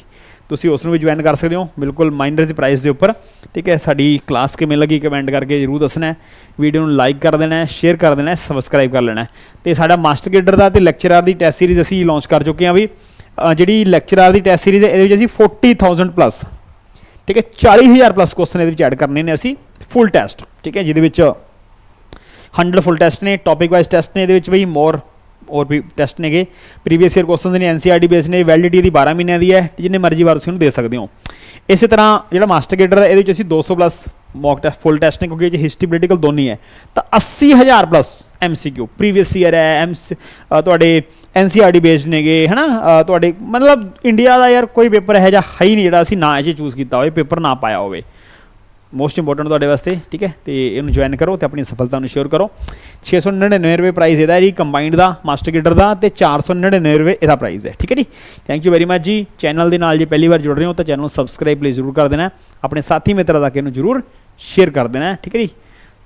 Speaker 1: ਤੁਸੀਂ ਉਸ ਨੂੰ ਵੀ ਜੁਆਇਨ ਕਰ ਸਕਦੇ ਹੋ। ਬਿਲਕੁਲ ਮਾਈਨਰ ਦੀ ਪ੍ਰਾਈਸ ਦੇ ਉੱਪਰ। ਠੀਕ ਹੈ, ਸਾਡੀ ਕਲਾਸ ਕਿਵੇਂ ਲੱਗੀ ਕਮੈਂਟ ਕਰਕੇ ਜਰੂਰ ਦੱਸਣਾ ਵੀਡੀਓ ਨੂੰ ਲਾਈਕ ਕਰ ਦੇਣਾ ਸ਼ੇਅਰ ਕਰ ਦੇਣਾ ਸਬਸਕ੍ਰਾਈਬ ਕਰ ਲੈਣਾ ਹੈ। ਤੇ ਸਾਡਾ ਮਾਸਟਰ ਗੇਡਰ ਦਾ ਤੇ ਲੈਕਚਰਰ ਦੀ ਟੈਸਟ ਸੀਰੀਜ਼ ਅਸੀਂ ਲਾਂਚ ਕਰ ਚੁੱਕੇ ਹਾਂ ਵੀ ਜਿਹੜੀ ਲੈਕਚਰਰ ਦੀ ਟੈਸਟ ਸੀਰੀਜ਼ ਹੈ, ਇਹਦੇ ਵਿੱਚ ਅਸੀਂ 40000 ਪਲੱਸ ਠੀਕ ਹੈ 40000 ਪਲੱਸ ਕੁਐਸਚਨ ਇਹਦੇ ਵਿੱਚ ਐਡ ਕਰਨੇ ਨੇ ਅਸੀਂ ਫੁੱਲ ਟੈਸਟ ਠੀਕ ਹੈ, ਜਿਹਦੇ ਵਿੱਚ 100 ਫੁੱਲ ਟੈਸਟ ਨੇ ਟੌਪਿਕ ਵਾਈਜ਼ ਟੈਸਟ ਨੇ, ਇਹਦੇ ਵਿੱਚ ਬਈ ਮੋਰ ਹੋਰ ਵੀ ਟੈਸਟ ਨੇਗੇ। ਪ੍ਰੀਵੀਅਸ ਈਅਰ ਕੁਐਸਚਨਸ ਨੇ ਐਨਸੀਆਰਟੀ ਬੇਸ ਨੇ ਵੈਲਿਡਿਟੀ ਦੀ 12 ਮਹੀਨਿਆਂ ਦੀ ਹੈ ਜਿੰਨੇ ਮਰਜ਼ੀ ਵਾਰ ਤੁਸੀਂ ਉਹਨੂੰ ਦੇ ਸਕਦੇ ਹੋ। ਇਸੇ ਤਰ੍ਹਾਂ ਜਿਹੜਾ ਮਾਸਟਰ ਗੇਡਰ ਹੈ ਇਹਦੇ ਵਿੱਚ ਅਸੀਂ 200 plus mock test full test ਨੇ ਕਿਉਂਕਿ ਇਹ 'ਚ ਹਿਸਟਰੀ ਪੋਲੀਟੀਕਲ ਦੋਨੀ ਹੈ ਤਾਂ 80000 ਪਲੱਸ ਐਮਸੀਕਿਊ ਪ੍ਰੀਵੀਅਸ ਈਅਰ ਹੈ ਐਮਸ ਤੁਹਾਡੇ ਐਨਸੀਆਰਟੀ ਬੇਸਡ ਨੇਗੇ ਹਨਾ? ਅ, ਤੁਹਾਡੇ ਮਤਲਬ ਇੰਡੀਆ ਦਾ ਯਾਰ ਕੋਈ ਪੇਪਰ ਇਹੋ ਜਿਹਾ ਹੈ ਹੀ ਨਹੀਂ ਜਿਹੜਾ ਅਸੀਂ ਨਾ ਇਹ 'ਚ ਚੂਜ਼ ਕੀਤਾ ਹੋਵੇ ਪੇਪਰ ਨਾ ਪਾਇਆ ਹੋਵੇ। ਮੋਸਟ ਇੰਪੋਰਟੈਂਟ ਤੁਹਾਡੇ ਵਾਸਤੇ, ਠੀਕ ਹੈ? ਤੇ ਇਹਨੂੰ ਜੁਆਇਨ ਕਰੋ ਤੇ ਆਪਣੀ ਸਫਲਤਾ ਨੂੰ ਸ਼ੇਅਰ ਕਰੋ। 699 ਰੁਪਏ ਪ੍ਰਾਈਸ ਇਹਦਾ ਹੈ ਜੀ ਕੰਬਾਈਨਡ ਦਾ ਮਾਸਟਰ ਗੇਡਰ ਦਾ ਤੇ 499 ਰੁਪਏ ਇਹਦਾ ਪ੍ਰਾਈਸ ਹੈ, ਠੀਕ ਹੈ ਜੀ? ਥੈਂਕ ਯੂ ਵੈਰੀ ਮਚ ਜੀ। ਚੈਨਲ ਦੇ ਨਾਲ ਜੇ ਪਹਿਲੀ ਵਾਰ ਜੁੜ ਰਹੇ ਹੋ ਤਾਂ ਚੈਨਲ ਨੂੰ ਸਬਸਕ੍ਰਾਈਬ ਲਈ ਜ਼ਰੂਰ ਕਰ ਦੇਣਾ ਆਪਣੇ ਸਾਥੀ ਮਿੱਤਰਾਂ ਤੱਕ ਇਹਨੂੰ ਜ਼ਰੂਰ ਸ਼ੇਅਰ ਕਰ ਦੇਣਾ ਠੀਕ ਹੈ ਜੀ?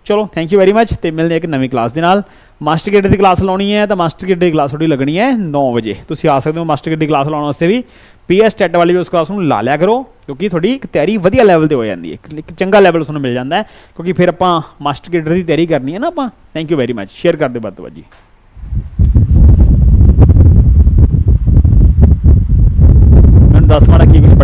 Speaker 1: ਚਲੋ ਥੈਂਕ ਯੂ ਵੈਰੀ ਮਚ ਤੇ ਮਿਲਦੇ ਹਾਂ ਇੱਕ ਨਵੀਂ ਕਲਾਸ ਦੇ ਨਾਲ। ਮਾਸਟਰ ਗੇਡਰ ਦੀ ਕਲਾਸ ਲਾਉਣੀ ਹੈ ਤਾਂ ਮਾਸਟਰ ਗੇਡਰ ਦੀ ਕਲਾਸ ਤੁਹਾਡੀ ਲੱਗਣੀ ਹੈ 9 ਵਜੇ। ਤੁਸੀਂ ਆ ਸਕਦੇ ਹੋ ਮਾਸਟਰ ਗੇਡਰ ਦੀ ਕਲਾਸ ਲਾਉਣ ਵਾਸਤੇ ਵੀ। ਪੀਐਸ ਟੈਟ ਵਾਲੀ ਵੀ ਉਸ ਕਲਾਸ ਨੂੰ ਲਾ ਲਿਆ ਕਰੋ, ਕਿਉਂਕਿ ਤੁਹਾਡੀ ਇੱਕ ਤਿਆਰੀ ਵਧੀਆ ਲੈਵਲ ਤੇ ਹੋ ਜਾਂਦੀ ਹੈ, ਇੱਕ- ਚੰਗਾ ਲੈਵਲ ਤੁਹਾਨੂੰ ਮਿਲ ਜਾਂਦਾ ਹੈ, ਕਿਉਂਕਿ ਫਿਰ ਆਪਾਂ ਮਾਸਟਰ ਗੇਡਰ ਦੀ ਤਿਆਰੀ ਕਰਨੀ ਹੈ ਨਾ ਆਪਾਂ thank you very much share ਕਰ ਦਿਓ ਵੱਧ ਤੋਂ ਵੱਧ ਜੀ। ਮੈਨੂੰ ਦੱਸ ਮਾੜਾ ਕੀ ਕੁਝ ਪੜਿਆ